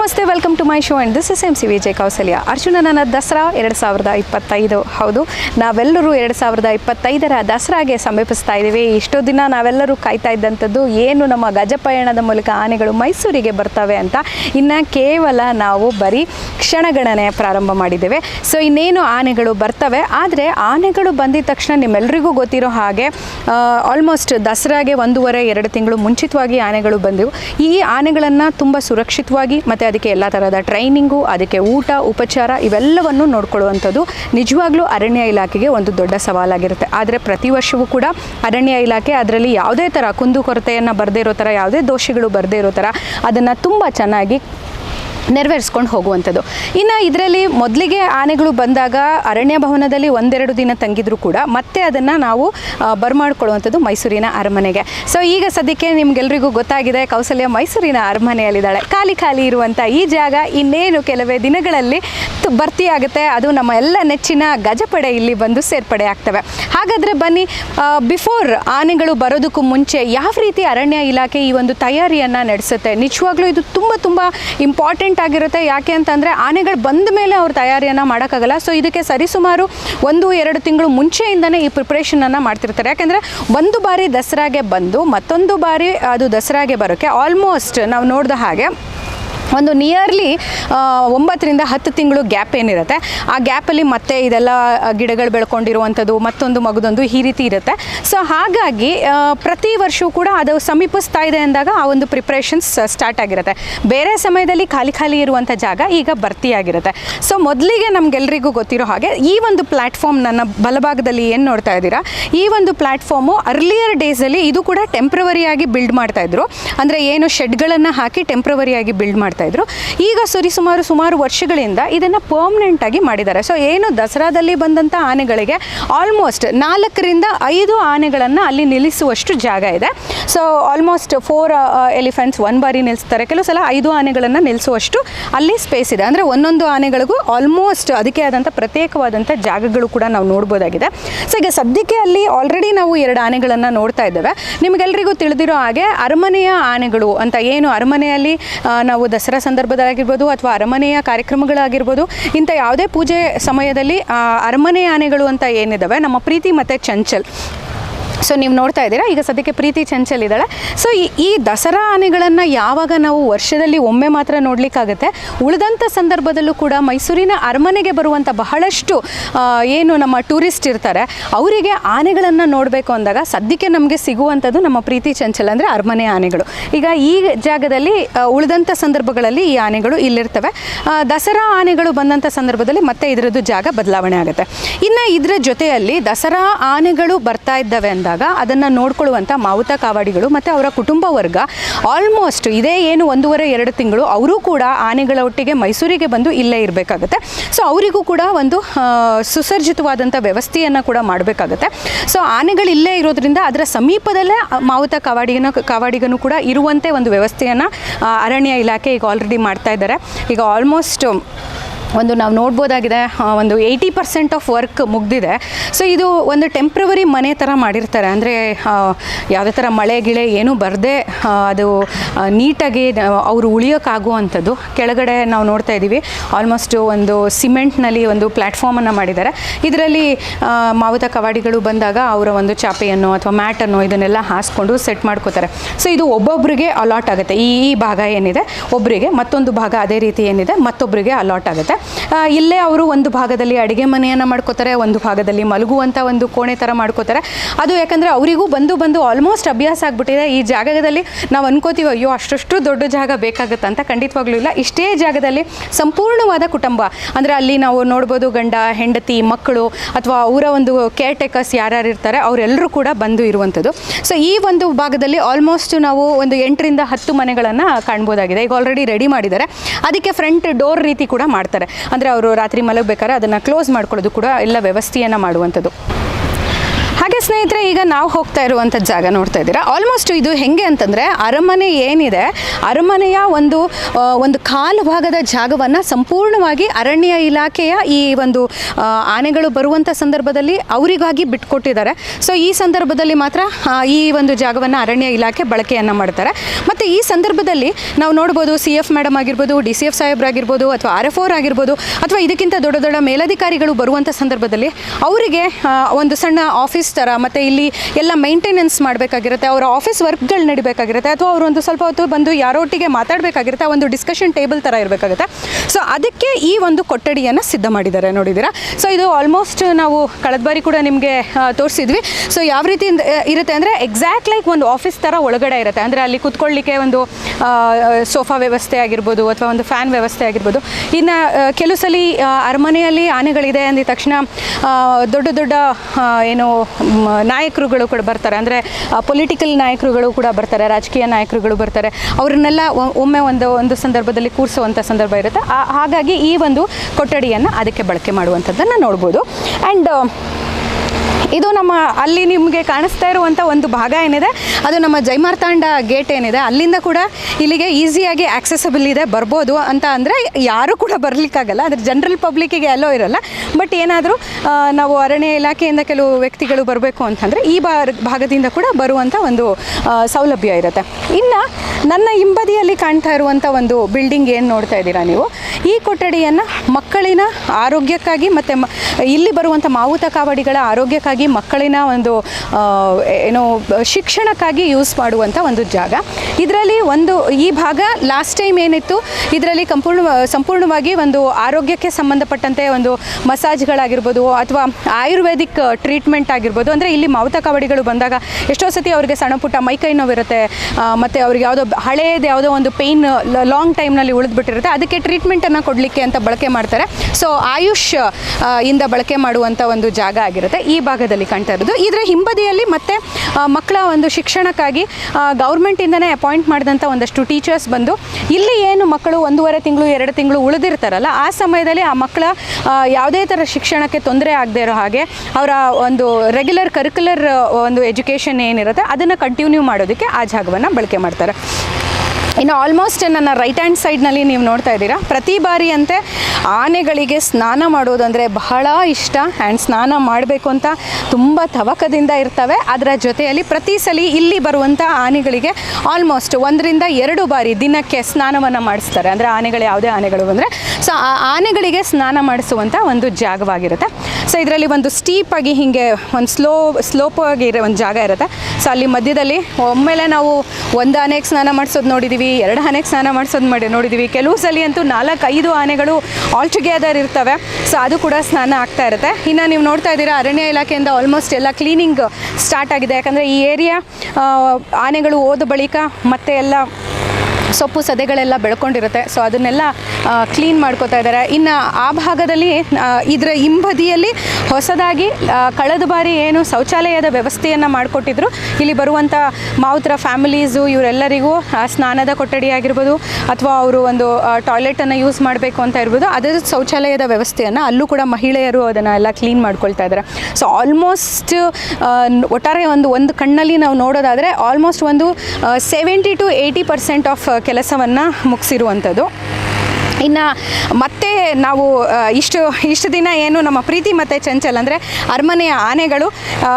ನಮಸ್ತೆ welcome to my show and this is M C Vijay Kausalya ಅರ್ಜುನನ ದಸರಾ ಎರಡು ಸಾವಿರದ ಇಪ್ಪತ್ತೈದು. ಹೌದು, ನಾವೆಲ್ಲರೂ ಎರಡು ಸಾವಿರದ ಇಪ್ಪತ್ತೈದರ ದಸರಾಗೆ ಸಮೀಪಿಸ್ತಾ ಇದ್ದೀವಿ. ಇಷ್ಟೋ ದಿನ ನಾವೆಲ್ಲರೂ ಕಾಯ್ತಾ ಇದ್ದಂಥದ್ದು ಏನು ನಮ್ಮ ಗಜಪಯಣದ ಮೂಲಕ ಆನೆಗಳು ಮೈಸೂರಿಗೆ ಬರ್ತವೆ ಅಂತ ಇನ್ನು ಕೇವಲ ನಾವು ಬರೀ ಕ್ಷಣಗಣನೆ ಪ್ರಾರಂಭ ಮಾಡಿದ್ದೇವೆ. ಸೊ ಇನ್ನೇನು ಆನೆಗಳು ಬರ್ತವೆ. ಆದರೆ ಆನೆಗಳು ಬಂದಿದ ತಕ್ಷಣ ನಿಮ್ಮೆಲ್ಲರಿಗೂ ಗೊತ್ತಿರೋ ಹಾಗೆ ಆಲ್ಮೋಸ್ಟ್ ದಸರಾಗೆ ಒಂದೂವರೆ, ಎರಡು ತಿಂಗಳು ಮುಂಚಿತವಾಗಿ ಆನೆಗಳು ಬಂದವು. ಈ ಆನೆಗಳನ್ನು ತುಂಬ ಸುರಕ್ಷಿತವಾಗಿ ಮತ್ತು ಅದಕ್ಕೆ ಎಲ್ಲ ಥರದ ಟ್ರೈನಿಂಗು, ಅದಕ್ಕೆ ಊಟ, ಉಪಚಾರ ಇವೆಲ್ಲವನ್ನು ನೋಡ್ಕೊಳ್ಳುವಂಥದ್ದು ನಿಜವಾಗ್ಲೂ ಅರಣ್ಯ ಇಲಾಖೆಗೆ ಒಂದು ದೊಡ್ಡ ಸವಾಲಾಗಿರುತ್ತೆ. ಆದರೆ ಪ್ರತಿ ವರ್ಷವೂ ಕೂಡ ಅರಣ್ಯ ಇಲಾಖೆ ಅದರಲ್ಲಿ ಯಾವುದೇ ಥರ ಕುಂದುಕೊರತೆಯನ್ನು ಬರದೇ ಇರೋ ಥರ, ಯಾವುದೇ ದೋಷಗಳು ಬರದೇ ಇರೋ ಥರ ಅದನ್ನು ತುಂಬ ಚೆನ್ನಾಗಿ ನೆರವೇರಿಸ್ಕೊಂಡು ಹೋಗುವಂಥದ್ದು. ಇನ್ನು ಇದರಲ್ಲಿ ಮೊದಲಿಗೆ ಆನೆಗಳು ಬಂದಾಗ ಅರಣ್ಯ ಭವನದಲ್ಲಿ ಒಂದೆರಡು ದಿನ ತಂಗಿದ್ರು ಕೂಡ ಮತ್ತೆ ಅದನ್ನು ನಾವು ಬರ್ಮಾಡ್ಕೊಳ್ಳುವಂಥದ್ದು ಮೈಸೂರಿನ ಅರಮನೆಗೆ. ಸೊ ಈಗ ಸದ್ಯಕ್ಕೆ ನಿಮ್ಗೆಲ್ರಿಗೂ ಗೊತ್ತಾಗಿದೆ ಕೌಸಲ್ಯ ಮೈಸೂರಿನ ಅರಮನೆಯಲ್ಲಿದ್ದಾಳೆ. ಖಾಲಿ ಖಾಲಿ ಇರುವಂಥ ಈ ಜಾಗ ಇನ್ನೇನು ಕೆಲವೇ ದಿನಗಳಲ್ಲಿ ಭರ್ತಿಯಾಗುತ್ತೆ. ಅದು ನಮ್ಮ ಎಲ್ಲ ನೆಚ್ಚಿನ ಗಜಪಡೆ ಇಲ್ಲಿ ಬಂದು ಸೇರ್ಪಡೆ ಆಗ್ತವೆ. ಹಾಗಾದರೆ ಬನ್ನಿ ಬಿಫೋರ್ ಆನೆಗಳು ಬರೋದಕ್ಕೂ ಮುಂಚೆ ಯಾವ ರೀತಿ ಅರಣ್ಯ ಇಲಾಖೆ ಈ ಒಂದು ತಯಾರಿಯನ್ನು ನಡೆಸುತ್ತೆ? ನಿಜವಾಗ್ಲೂ ಇದು ತುಂಬ ತುಂಬ ಇಂಪಾರ್ಟೆಂಟ್ ಆಗಿರುತ್ತೆ. ಯಾಕೆ ಅಂತಂದರೆ ಆನೆಗಳು ಬಂದ ಮೇಲೆ ಅವ್ರು ತಯಾರಿಯನ್ನು ಮಾಡೋಕ್ಕಾಗಲ್ಲ. ಸೊ ಇದಕ್ಕೆ ಸರಿಸುಮಾರು ಒಂದು, ಎರಡು ತಿಂಗಳು ಮುಂಚೆಯಿಂದನೇ ಈ ಪ್ರಿಪ್ರೇಷನನ್ನು ಮಾಡ್ತಿರ್ತಾರೆ. ಯಾಕೆಂದರೆ ಒಂದು ಬಾರಿ ದಸರಾಗೆ ಬಂದು ಮತ್ತೊಂದು ಬಾರಿ ಅದು ದಸರಾಗೆ ಬರೋಕ್ಕೆ ಆಲ್ಮೋಸ್ಟ್ ನಾವು ನೋಡಿದ ಹಾಗೆ ಒಂದು ನಿಯರ್ಲಿ ಒಂಬತ್ತರಿಂದ ಹತ್ತು ತಿಂಗಳು ಗ್ಯಾಪ್ ಏನಿರುತ್ತೆ. ಆ ಗ್ಯಾಪಲ್ಲಿ ಮತ್ತೆ ಇದೆಲ್ಲ ಗಿಡಗಳು ಬೆಳ್ಕೊಂಡಿರುವಂಥದ್ದು, ಮತ್ತೊಂದು ಮಗದೊಂದು ಈ ರೀತಿ ಇರುತ್ತೆ. ಸೊ ಹಾಗಾಗಿ ಪ್ರತಿ ವರ್ಷವೂ ಕೂಡ ಅದು ಸಮೀಪಿಸ್ತಾ ಇದೆ ಅಂದಾಗ ಆ ಒಂದು ಪ್ರಿಪ್ರೇಷನ್ಸ್ ಸ್ಟಾರ್ಟ್ ಆಗಿರುತ್ತೆ. ಬೇರೆ ಸಮಯದಲ್ಲಿ ಖಾಲಿ ಖಾಲಿ ಇರುವಂಥ ಜಾಗ ಈಗ ಭರ್ತಿಯಾಗಿರುತ್ತೆ. ಸೊ ಮೊದಲಿಗೆ ನಮಗೆಲ್ಲರಿಗೂ ಗೊತ್ತಿರೋ ಹಾಗೆ, ಈ ಒಂದು ಪ್ಲ್ಯಾಟ್ಫಾರ್ಮ್ ನನ್ನ ಬಲಭಾಗದಲ್ಲಿ ಏನು ನೋಡ್ತಾ ಇದ್ದೀರಾ? ಈ ಒಂದು ಪ್ಲ್ಯಾಟ್ಫಾರ್ಮು ಅರ್ಲಿಯರ್ ಡೇಸಲ್ಲಿ ಇದು ಕೂಡ ಟೆಂಪ್ರವರಿಯಾಗಿ ಬಿಲ್ಡ್ ಮಾಡ್ತಾ ಇದ್ರು. ಅಂದರೆ ಏನು ಶೆಡ್ಗಳನ್ನು ಹಾಕಿ ಟೆಂಪ್ರವರಿಯಾಗಿ ಬಿಲ್ಡ್ ಮಾಡ್ತಾ ಇದ್ರು. ಈಗ ಸರಿ ಸುಮಾರು ಸುಮಾರು ವರ್ಷಗಳಿಂದ ಇದನ್ನು ಪರ್ಮನೆಂಟ್ ಆಗಿ ಮಾಡಿದ್ದಾರೆ. ಸೊ ಏನು ದಸರಾದಲ್ಲಿ ಬಂದಂಥ ಆನೆಗಳಿಗೆ ಆಲ್ಮೋಸ್ಟ್ ನಾಲ್ಕರಿಂದ ಐದು ಆನೆಗಳನ್ನು ಅಲ್ಲಿ ನಿಲ್ಲಿಸುವಷ್ಟು ಜಾಗ ಇದೆ. So almost four elephants one ಬಾರಿ ನಿಲ್ಲಿಸ್ತಾರೆ ಕೆಲವು ಸಲ ಐದು ಆನೆಗಳನ್ನು ನಿಲ್ಲಿಸುವಷ್ಟು ಅಲ್ಲಿ ಸ್ಪೇಸ್ ಇದೆ. ಅಂದರೆ ಒಂದೊಂದು ಆನೆಗಳಿಗೂ ಆಲ್ಮೋಸ್ಟ್ ಅದಕ್ಕೆ ಆದಂಥ ಪ್ರತ್ಯೇಕವಾದಂಥ ಜಾಗಗಳು ಕೂಡ ನಾವು ನೋಡ್ಬೋದಾಗಿದೆ. ಸೊ ಈಗ ಸದ್ಯಕ್ಕೆ ಅಲ್ಲಿ ಆಲ್ರೆಡಿ ನಾವು ಎರಡು ಆನೆಗಳನ್ನು ನೋಡ್ತಾ ಇದ್ದೇವೆ. ನಿಮಗೆಲ್ಲರಿಗೂ ತಿಳಿದಿರೋ ಹಾಗೆ ಅರಮನೆಯ ಆನೆಗಳು ಅಂತ ಏನು ಅರಮನೆಯಲ್ಲಿ ನಾವು ದಸರಾ ಸಂದರ್ಭದಲ್ಲಾಗಿರ್ಬೋದು ಅಥವಾ ಅರಮನೆಯ ಕಾರ್ಯಕ್ರಮಗಳಾಗಿರ್ಬೋದು, ಇಂಥ ಯಾವುದೇ ಪೂಜೆ ಸಮಯದಲ್ಲಿ ಅರಮನೆ ಆನೆಗಳು ಅಂತ ಏನಿದ್ದಾವೆ ನಮ್ಮ ಪ್ರೀತಿ ಮತ್ತು ಚಂಚಲ್. ಸೊ ನೀವು ನೋಡ್ತಾ ಇದ್ದೀರಾ, ಈಗ ಸದ್ಯಕ್ಕೆ ಪ್ರೀತಿ ಚಂಚಲ್ ಇದ್ದಾಳೆ ಸೊ ಈ ದಸರಾ ಆನೆಗಳನ್ನು ಯಾವಾಗ ನಾವು ವರ್ಷದಲ್ಲಿ ಒಮ್ಮೆ ಮಾತ್ರ ನೋಡಲಿಕ್ಕಾಗುತ್ತೆ. ಉಳಿದಂಥ ಸಂದರ್ಭದಲ್ಲೂ ಕೂಡ ಮೈಸೂರಿನ ಅರಮನೆಗೆ ಬರುವಂಥ ಬಹಳಷ್ಟು ಏನು ನಮ್ಮ ಟೂರಿಸ್ಟ್ ಇರ್ತಾರೆ, ಅವರಿಗೆ ಆನೆಗಳನ್ನು ನೋಡಬೇಕು ಅಂದಾಗ ಸದ್ಯಕ್ಕೆ ನಮಗೆ ಸಿಗುವಂಥದ್ದು ನಮ್ಮ ಪ್ರೀತಿ ಚಂಚಲ್ ಅಂದರೆ ಅರಮನೆ ಆನೆಗಳು. ಈಗ ಈ ಜಾಗದಲ್ಲಿ ಉಳಿದಂಥ ಸಂದರ್ಭಗಳಲ್ಲಿ ಈ ಆನೆಗಳು ಇಲ್ಲಿರ್ತವೆ. ದಸರಾ ಆನೆಗಳು ಬಂದಂಥ ಸಂದರ್ಭದಲ್ಲಿ ಮತ್ತೆ ಇದರದ್ದು ಜಾಗ ಬದಲಾವಣೆ ಆಗುತ್ತೆ. ಇನ್ನು ಇದರ ಜೊತೆಯಲ್ಲಿ ದಸರಾ ಆನೆಗಳು ಬರ್ತಾ ಇದ್ದಾವೆ ಅಂದಾಗ ಅದನ್ನು ನೋಡ್ಕೊಳ್ಳುವಂಥ ಮಾವುತ ಕಾವಾಡಿಗಳು ಮತ್ತು ಅವರ ಕುಟುಂಬ ವರ್ಗ ಆಲ್ಮೋಸ್ಟ್ ಇದೇ ಏನು ಒಂದೂವರೆ, ಎರಡು ತಿಂಗಳು ಅವರು ಕೂಡ ಆನೆಗಳ ಒಟ್ಟಿಗೆ ಮೈಸೂರಿಗೆ ಬಂದು ಇಲ್ಲೇ ಇರಬೇಕಾಗುತ್ತೆ. ಸೊ ಅವರಿಗೂ ಕೂಡ ಒಂದು ಸುಸರ್ಜಿತವಾದಂಥ ವ್ಯವಸ್ಥೆಯನ್ನು ಕೂಡ ಮಾಡಬೇಕಾಗುತ್ತೆ. ಸೊ ಆನೆಗಳು ಇಲ್ಲೇ ಇರೋದ್ರಿಂದ ಅದರ ಸಮೀಪದಲ್ಲೇ ಮಾವುತ ಕಾವಾಡಿಗನ ಕಾವಾಡಿಗನು ಕೂಡ ಇರುವಂತೆ ಒಂದು ವ್ಯವಸ್ಥೆಯನ್ನು ಅರಣ್ಯ ಇಲಾಖೆ ಈಗ ಆಲ್ರೆಡಿ ಮಾಡ್ತಾ ಇದ್ದಾರೆ. ಈಗ ಆಲ್ಮೋಸ್ಟ್ ಒಂದು ನಾವು ನೋಡ್ಬೋದಾಗಿದೆ ಒಂದು ಏಯ್ಟಿ ಪರ್ಸೆಂಟ್ ಆಫ್ ವರ್ಕ್ ಮುಗ್ದಿದೆ. ಸೊ ಇದು ಒಂದು ಟೆಂಪ್ರವರಿ ಮನೆ ಥರ ಮಾಡಿರ್ತಾರೆ. ಅಂದರೆ ಯಾವುದೇ ಥರ ಮಳೆ ಗಿಳೆ ಏನೂ ಬರದೆ ಅದು ನೀಟಾಗಿ ಅವರು ಉಳಿಯೋಕ್ಕಾಗುವಂಥದ್ದು. ಕೆಳಗಡೆ ನಾವು ನೋಡ್ತಾ ಇದ್ದೀವಿ ಆಲ್ಮೋಸ್ಟ್ ಒಂದು ಸಿಮೆಂಟ್ನಲ್ಲಿ ಒಂದು ಪ್ಲ್ಯಾಟ್ಫಾರ್ಮನ್ನು ಮಾಡಿದ್ದಾರೆ. ಇದರಲ್ಲಿ ಮಾವುತ ಕವಾಡಿಗಳು ಬಂದಾಗ ಅವರ ಒಂದು ಚಾಪೆಯನ್ನು ಅಥವಾ ಮ್ಯಾಟನ್ನು ಇದನ್ನೆಲ್ಲ ಹಾಸ್ಕೊಂಡು ಸೆಟ್ ಮಾಡ್ಕೋತಾರೆ. ಸೊ ಇದು ಒಬ್ಬೊಬ್ಬರಿಗೆ ಅಲಾಟ್ ಆಗುತ್ತೆ. ಈ ಈ ಭಾಗ ಏನಿದೆ ಒಬ್ಬರಿಗೆ ಮತ್ತೊಂದು ಭಾಗ ಅದೇ ರೀತಿ ಏನಿದೆ ಮತ್ತೊಬ್ಬರಿಗೆ ಅಲಾಟ್ ಆಗುತ್ತೆ. ಇಲ್ಲೇ ಅವರು ಒಂದು ಭಾಗದಲ್ಲಿ ಅಡುಗೆ ಮನೆಯನ್ನು ಮಾಡ್ಕೋತಾರೆ, ಒಂದು ಭಾಗದಲ್ಲಿ ಮಲಗುವಂಥ ಒಂದು ಕೋಣೆ ಥರ ಮಾಡ್ಕೋತಾರೆ. ಅದು ಯಾಕಂದರೆ ಅವರಿಗೂ ಬಂದು ಬಂದು ಆಲ್ಮೋಸ್ಟ್ ಅಭ್ಯಾಸ ಆಗಿಬಿಟ್ಟಿದೆ. ಈ ಜಾಗದಲ್ಲಿ ನಾವು ಅನ್ಕೋತೀವಿ, ಅಯ್ಯೋ, ಅಷ್ಟಷ್ಟು ದೊಡ್ಡ ಜಾಗ ಬೇಕಾಗುತ್ತೆ ಅಂತ ಖಂಡಿತವಾಗ್ಲೂ ಇಲ್ಲ. ಇಷ್ಟೇ ಜಾಗದಲ್ಲಿ ಸಂಪೂರ್ಣವಾದ ಕುಟುಂಬ, ಅಂದರೆ ಅಲ್ಲಿ ನಾವು ನೋಡ್ಬೋದು ಗಂಡ, ಹೆಂಡತಿ, ಮಕ್ಕಳು, ಅಥವಾ ಅವರ ಒಂದು ಕೇರ್ ಟೇಕರ್ಸ್ ಯಾರ್ಯಾರು ಇರ್ತಾರೆ ಅವರೆಲ್ಲರೂ ಕೂಡ ಬಂದು ಇರುವಂಥದ್ದು. ಸೊ ಈ ಒಂದು ಭಾಗದಲ್ಲಿ ಆಲ್ಮೋಸ್ಟ್ ನಾವು ಒಂದು ಎಂಟರಿಂದ ಹತ್ತು ಮನೆಗಳನ್ನು ಕಾಣ್ಬೋದಾಗಿದೆ. ಈಗ ಆಲ್ರೆಡಿ ರೆಡಿ ಮಾಡಿದ್ದಾರೆ. ಅದಕ್ಕೆ ಫ್ರಂಟ್ ಡೋರ್ ರೀತಿ ಕೂಡ ಮಾಡ್ತಾರೆ. ಅಂದರೆ ಅವರು ರಾತ್ರಿ ಮಲಗಬೇಕಾದ್ರೆ ಅದನ್ನು ಕ್ಲೋಸ್ ಮಾಡ್ಕೊಳ್ಳೋದು ಕೂಡ ಎಲ್ಲ ವ್ಯವಸ್ಥೆಯನ್ನು ಮಾಡುವಂಥದ್ದು. ಹಾಗೆ ಸ್ನೇಹಿತರೆ, ಈಗ ನಾವು ಹೋಗ್ತಾ ಇರುವಂಥ ಜಾಗ ನೋಡ್ತಾ ಇದ್ದೀರಾ. ಆಲ್ಮೋಸ್ಟ್ ಇದು ಹೆಂಗೆ ಅಂತಂದರೆ ಅರಮನೆ ಏನಿದೆ, ಅರಮನೆಯ ಒಂದು ಒಂದು ಕಾಲು ಭಾಗದ ಜಾಗವನ್ನು ಸಂಪೂರ್ಣವಾಗಿ ಅರಣ್ಯ ಇಲಾಖೆಯ ಈ ಒಂದು ಆನೆಗಳು ಬರುವಂಥ ಸಂದರ್ಭದಲ್ಲಿ ಅವರಿಗಾಗಿ ಬಿಟ್ಕೊಟ್ಟಿದ್ದಾರೆ. ಸೊ ಈ ಸಂದರ್ಭದಲ್ಲಿ ಮಾತ್ರ ಈ ಒಂದು ಜಾಗವನ್ನು ಅರಣ್ಯ ಇಲಾಖೆ ಬಳಕೆಯನ್ನು ಮಾಡ್ತಾರೆ. ಮತ್ತು ಈ ಸಂದರ್ಭದಲ್ಲಿ ನಾವು ನೋಡ್ಬೋದು ಸಿ ಎಫ್ ಮೇಡಮ್ ಆಗಿರ್ಬೋದು, ಡಿ ಸಿ ಎಫ್ ಸಾಹೇಬ್ರಾಗಿರ್ಬೋದು ಅಥವಾ ಆರ್ ಎಫ್ ಓರ್ ಆಗಿರ್ಬೋದು, ಅಥವಾ ಇದಕ್ಕಿಂತ ದೊಡ್ಡ ದೊಡ್ಡ ಮೇಲಧಿಕಾರಿಗಳು ಬರುವಂಥ ಸಂದರ್ಭದಲ್ಲಿ ಅವರಿಗೆ ಒಂದು ಸಣ್ಣ ಆಫೀಸ್ ಥರ ಮತ್ತು ಇಲ್ಲಿ ಎಲ್ಲ ಮೇಂಟೆನೆನ್ಸ್ ಮಾಡಬೇಕಾಗಿರುತ್ತೆ, ಅವರ ಆಫೀಸ್ ವರ್ಕ್ಗಳು ನಡಿಬೇಕಾಗಿರುತ್ತೆ, ಅಥವಾ ಅವರು ಒಂದು ಸ್ವಲ್ಪ ಹೊತ್ತು ಬಂದು ಯಾರೊಟ್ಟಿಗೆ ಮಾತಾಡಬೇಕಾಗಿರುತ್ತೆ ಒಂದು ಡಿಸ್ಕಷನ್ ಟೇಬಲ್ ಥರ ಇರಬೇಕಾಗುತ್ತೆ. ಸೊ ಅದಕ್ಕೆ ಈ ಒಂದು ಕೊಠಡಿಯನ್ನು ಸಿದ್ಧ ಮಾಡಿದ್ದಾರೆ ನೋಡಿದ್ದೀರಾ? ಸೊ ಇದು ಆಲ್ಮೋಸ್ಟ್ ನಾವು ಕಳೆದ ಬಾರಿ ಕೂಡ ನಿಮಗೆ ತೋರಿಸಿದ್ವಿ. ಸೊ ಯಾವ ರೀತಿ ಇರುತ್ತೆ ಅಂದರೆ ಎಕ್ಸಾಕ್ಟ್ ಲೈಕ್ ಒಂದು ಆಫೀಸ್ ಥರ ಒಳಗಡೆ ಇರುತ್ತೆ. ಅಂದರೆ ಅಲ್ಲಿ ಕುತ್ಕೊಳ್ಳಿಕ್ಕೆ ಒಂದು ಸೋಫಾ ವ್ಯವಸ್ಥೆ ಆಗಿರ್ಬೋದು, ಅಥವಾ ಒಂದು ಫ್ಯಾನ್ ವ್ಯವಸ್ಥೆ ಆಗಿರ್ಬೋದು. ಇನ್ನು ಕೆಲವು ಸಲ ಅರಮನೆಯಲ್ಲಿ ಆನೆಗಳಿದೆ ಅಂದಿದ ತಕ್ಷಣ ದೊಡ್ಡ ದೊಡ್ಡ ಏನು ನಾಯಕರುಗಳು ಕೂಡ ಬರ್ತಾರೆ. ಅಂದರೆ ಪೊಲಿಟಿಕಲ್ ನಾಯಕರುಗಳು ಕೂಡ ಬರ್ತಾರೆ, ರಾಜಕೀಯ ನಾಯಕರುಗಳು ಬರ್ತಾರೆ. ಅವ್ರನ್ನೆಲ್ಲ ಒಮ್ಮೆ ಒಂದು ಒಂದು ಸಂದರ್ಭದಲ್ಲಿ ಕೂರಿಸುವಂಥ ಸಂದರ್ಭ ಇರುತ್ತೆ. ಹಾಗಾಗಿ ಈ ಒಂದು ಕೊಠಡಿಯನ್ನು ಅದಕ್ಕೆ ಬಳಕೆ ಮಾಡುವಂಥದ್ದನ್ನು ನೋಡ್ಬೋದು. ಆ್ಯಂಡ್ ಇದು ನಮ್ಮ ಅಲ್ಲಿ ನಿಮಗೆ ಕಾಣಿಸ್ತಾ ಇರುವಂಥ ಒಂದು ಭಾಗ ಏನಿದೆ? ಅದು ನಮ್ಮ ಜೈಮಾರ್ತಾಂಡ ಗೇಟ್ ಏನಿದೆ? ಅಲ್ಲಿಂದ ಕೂಡ ಇಲ್ಲಿಗೆ ಈಸಿಯಾಗಿ ಆಕ್ಸೆಸಬಲ್ ಇದೆ, ಬರ್ಬೋದು ಅಂತ ಅಂದರೆ ಯಾರೂ ಕೂಡ ಬರಲಿಕ್ಕಾಗಲ್ಲ. ಅಂದರೆ ಜನರಲ್ ಪಬ್ಲಿಕ್ಕಿಗೆ ಎಲ್ಲೋ ಇರಲ್ಲ. ಬಟ್ ಏನಾದರೂ ನಾವು ಅರಣ್ಯ ಇಲಾಖೆಯಿಂದ ಕೆಲವು ವ್ಯಕ್ತಿಗಳು ಬರಬೇಕು ಅಂತಂದರೆ ಈ ಭಾಗದಿಂದ ಕೂಡ ಬರುವಂಥ ಒಂದು ಸೌಲಭ್ಯ ಇರುತ್ತೆ. ಇನ್ನು ನನ್ನ ಹಿಂಬದಿಯಲ್ಲಿ ಕಾಣ್ತಾ ಇರುವಂಥ ಒಂದು ಬಿಲ್ಡಿಂಗ್ ಏನು ನೋಡ್ತಾ ಇದ್ದೀರಾ ನೀವು? ಈ ಕೊಠಡಿಯನ್ನು ಮಕ್ಕಳಿನ ಆರೋಗ್ಯಕ್ಕಾಗಿ ಮತ್ತು ಇಲ್ಲಿ ಬರುವಂಥ ಮಾವುತ ಕಾವಡಿಗಳ ಆರೋಗ್ಯಕ್ಕಾಗಿ ಮಕ್ಕಳಿನ ಒಂದು ಏನೋ ಶಿಕ್ಷಣಕ್ಕಾಗಿ ಯೂಸ್ ಮಾಡುವಂಥ ಒಂದು ಜಾಗ. ಇದರಲ್ಲಿ ಒಂದು, ಈ ಭಾಗ ಲಾಸ್ಟ್ ಟೈಮ್ ಏನಿತ್ತು, ಇದರಲ್ಲಿ ಸಂಪೂರ್ಣ, ಸಂಪೂರ್ಣವಾಗಿ ಒಂದು ಆರೋಗ್ಯಕ್ಕೆ ಸಂಬಂಧಪಟ್ಟಂತೆ ಒಂದು ಮಸಾಜ್ಗಳಾಗಿರ್ಬೋದು ಅಥವಾ ಆಯುರ್ವೇದಿಕ್ ಟ್ರೀಟ್ಮೆಂಟ್ ಆಗಿರ್ಬೋದು. ಅಂದರೆ ಇಲ್ಲಿ ಮಾವುತ ಕವಡಿಗಳು ಬಂದಾಗ ಎಷ್ಟೋ ಸತಿ ಅವರಿಗೆ ಸಣ್ಣ ಪುಟ್ಟ ಮೈಕೈ ನೋವಿರುತ್ತೆ ಮತ್ತು ಅವ್ರಿಗೆ ಯಾವುದೋ ಹಳೆಯದು ಯಾವುದೋ ಒಂದು ಪೇಯ್ನ್ ಲಾಂಗ್ ಟೈಮ್ನಲ್ಲಿ ಉಳಿದ್ಬಿಟ್ಟಿರುತ್ತೆ. ಅದಕ್ಕೆ ಟ್ರೀಟ್ಮೆಂಟನ್ನು ಕೊಡಲಿಕ್ಕೆ ಅಂತ ಬಳಕೆ ಮಾಡ್ತಾರೆ. ಸೊ ಆಯುಷ್ ಇಂದ ಬಳಕೆ ಮಾಡುವಂಥ ಒಂದು ಜಾಗ ಆಗಿರುತ್ತೆ. ಈ ಭಾಗದಲ್ಲಿ ಕಾಣ್ತಾ ಇರೋದು. ಇದರ ಹಿಂಬದಿಯಲ್ಲಿ ಮತ್ತೆ ಮಕ್ಕಳ ಒಂದು ಶಿಕ್ಷಣಕ್ಕಾಗಿ ಗೌರ್ಮೆಂಟಿಂದನೇ ಅಪಾಯಿಂಟ್ ಮಾಡಿದಂಥ ಒಂದಷ್ಟು ಟೀಚರ್ಸ್ ಬಂದು, ಇಲ್ಲಿ ಏನು ಮಕ್ಕಳು ಒಂದೂವರೆ ತಿಂಗಳು, ಎರಡು ತಿಂಗಳು ಉಳಿದಿರ್ತಾರಲ್ಲ, ಆ ಸಮಯದಲ್ಲಿ ಆ ಮಕ್ಕಳ ಯಾವುದೇ ಥರ ಶಿಕ್ಷಣಕ್ಕೆ ತೊಂದರೆ ಆಗದೆ ಇರೋ ಹಾಗೆ, ಅವರ ಒಂದು ರೆಗ್ಯುಲರ್ ಕರಿಕ್ಯುಲರ್ ಒಂದು ಎಜುಕೇಷನ್ ಏನಿರುತ್ತೆ, ಅದನ್ನು ಕಂಟಿನ್ಯೂ ಮಾಡೋದಕ್ಕೆ ಆ ಜಾಗವನ್ನು ಬಳಕೆ ಮಾಡ್ತಾರೆ. ಇನ್ನು ಆಲ್ಮೋಸ್ಟ್ ನನ್ನ ರೈಟ್ ಹ್ಯಾಂಡ್ ಸೈಡ್ನಲ್ಲಿ ನೀವು ನೋಡ್ತಾ ಇದ್ದೀರಾ. ಪ್ರತಿ ಬಾರಿಯಂತೆ ಆನೆಗಳಿಗೆ ಸ್ನಾನ ಮಾಡೋದಂದರೆ ಬಹಳ ಇಷ್ಟ. ಆ್ಯಂಡ್ ಸ್ನಾನ ಮಾಡಬೇಕು ಅಂತ ತುಂಬ ತವಕದಿಂದ ಇರ್ತವೆ. ಅದರ ಜೊತೆಯಲ್ಲಿ ಪ್ರತಿ ಸಲ ಇಲ್ಲಿ ಬರುವಂಥ ಆನೆಗಳಿಗೆ ಆಲ್ಮೋಸ್ಟ್ ಒಂದರಿಂದ ಎರಡು ಬಾರಿ ದಿನಕ್ಕೆ ಸ್ನಾನವನ್ನು ಮಾಡಿಸ್ತಾರೆ. ಅಂದರೆ ಆನೆಗಳು ಯಾವುದೇ ಆನೆಗಳು ಬಂದರೆ. ಸೊ ಆ ಆನೆಗಳಿಗೆ ಸ್ನಾನ ಮಾಡಿಸುವಂಥ ಒಂದು ಜಾಗವಾಗಿರುತ್ತೆ. ಸೊ ಇದರಲ್ಲಿ ಒಂದು ಸ್ಟೀಪಾಗಿ ಹೀಗೆ ಒಂದು ಸ್ಲೋ ಸ್ಲೋಪ್ ಆಗಿ ಒಂದು ಜಾಗ ಇರುತ್ತೆ. ಸೊ ಅಲ್ಲಿ ಮಧ್ಯದಲ್ಲಿ ಒಮ್ಮೆಲೆ ನಾವು ಒಂದು ಆನೆಗೆ ಸ್ನಾನ ಮಾಡಿಸೋದು ನೋಡಿದ್ದೀವಿ ಎರಡು ಆನೆಗೆ ಸ್ನಾನ ಮಾಡಿಸೋದು ಮಾಡಿ ನೋಡಿದ್ದೀವಿ ಕೆಲವು ಸಲ ಅಂತೂ ನಾಲ್ಕು ಆನೆಗಳು ಆಲ್ ಟುಗೆದರ್ ಇರ್ತವೆ. ಸೊ ಅದು ಕೂಡ ಸ್ನಾನ ಆಗ್ತಾ ಇರುತ್ತೆ. ಇನ್ನು ನೀವು ನೋಡ್ತಾ ಇದ್ದೀರಾ, ಅರಣ್ಯ ಇಲಾಖೆಯಿಂದ ಆಲ್ಮೋಸ್ಟ್ ಎಲ್ಲ ಕ್ಲೀನಿಂಗ್ ಸ್ಟಾರ್ಟ್ ಆಗಿದೆ. ಯಾಕಂದರೆ ಈ ಏರಿಯಾ ಆನೆಗಳು ಹೋದ ಬಳಿಕ ಮತ್ತೆ ಎಲ್ಲ ಸೊಪ್ಪು ಸದೆಗಳೆಲ್ಲ ಬೆಳ್ಕೊಂಡಿರುತ್ತೆ. ಸೊ ಅದನ್ನೆಲ್ಲ ಕ್ಲೀನ್ ಮಾಡ್ಕೋತಾ ಇದ್ದಾರೆ. ಇನ್ನು ಆ ಭಾಗದಲ್ಲಿ ಇದರ ಹಿಂಬದಿಯಲ್ಲಿ ಹೊಸದಾಗಿ ಕಳೆದ ಬಾರಿ ಏನು ಶೌಚಾಲಯದ ವ್ಯವಸ್ಥೆಯನ್ನು ಮಾಡಿಕೊಟ್ಟಿದ್ರು. ಇಲ್ಲಿ ಬರುವಂಥ ಮಾವುತರ ಫ್ಯಾಮಿಲೀಸು ಇವರೆಲ್ಲರಿಗೂ ಸ್ನಾನದ ಕೊಠಡಿ ಆಗಿರ್ಬೋದು, ಅಥವಾ ಅವರು ಒಂದು ಟಾಯ್ಲೆಟನ್ನು ಯೂಸ್ ಮಾಡಬೇಕು ಅಂತ ಇರ್ಬೋದು ಅದರ ಶೌಚಾಲಯದ ವ್ಯವಸ್ಥೆಯನ್ನು ಅಲ್ಲೂ ಕೂಡ ಮಹಿಳೆಯರು ಅದನ್ನು ಎಲ್ಲ ಕ್ಲೀನ್ ಮಾಡ್ಕೊಳ್ತಾ ಇದ್ದಾರೆ. ಸೊ ಆಲ್ಮೋಸ್ಟ್ ಒಟ್ಟಾರೆ ಒಂದು ಒಂದು ಕಣ್ಣಲ್ಲಿ ನಾವು ನೋಡೋದಾದರೆ ಆಲ್ಮೋಸ್ಟ್ ಒಂದು seventy two eighty percent of ಕೆಲಸವನ್ನು ಮುಗಿಸಿರುವಂಥದ್ದು ಇನ್ನು ಮತ್ತೆ ನಾವು ಇಷ್ಟು ಇಷ್ಟು ದಿನ ಏನು ನಮ್ಮ ಪ್ರೀತಿ ಮತ್ತು ಚಂಚಲ್ ಅಂದರೆ ಅರಮನೆಯ ಆನೆಗಳು ಆ,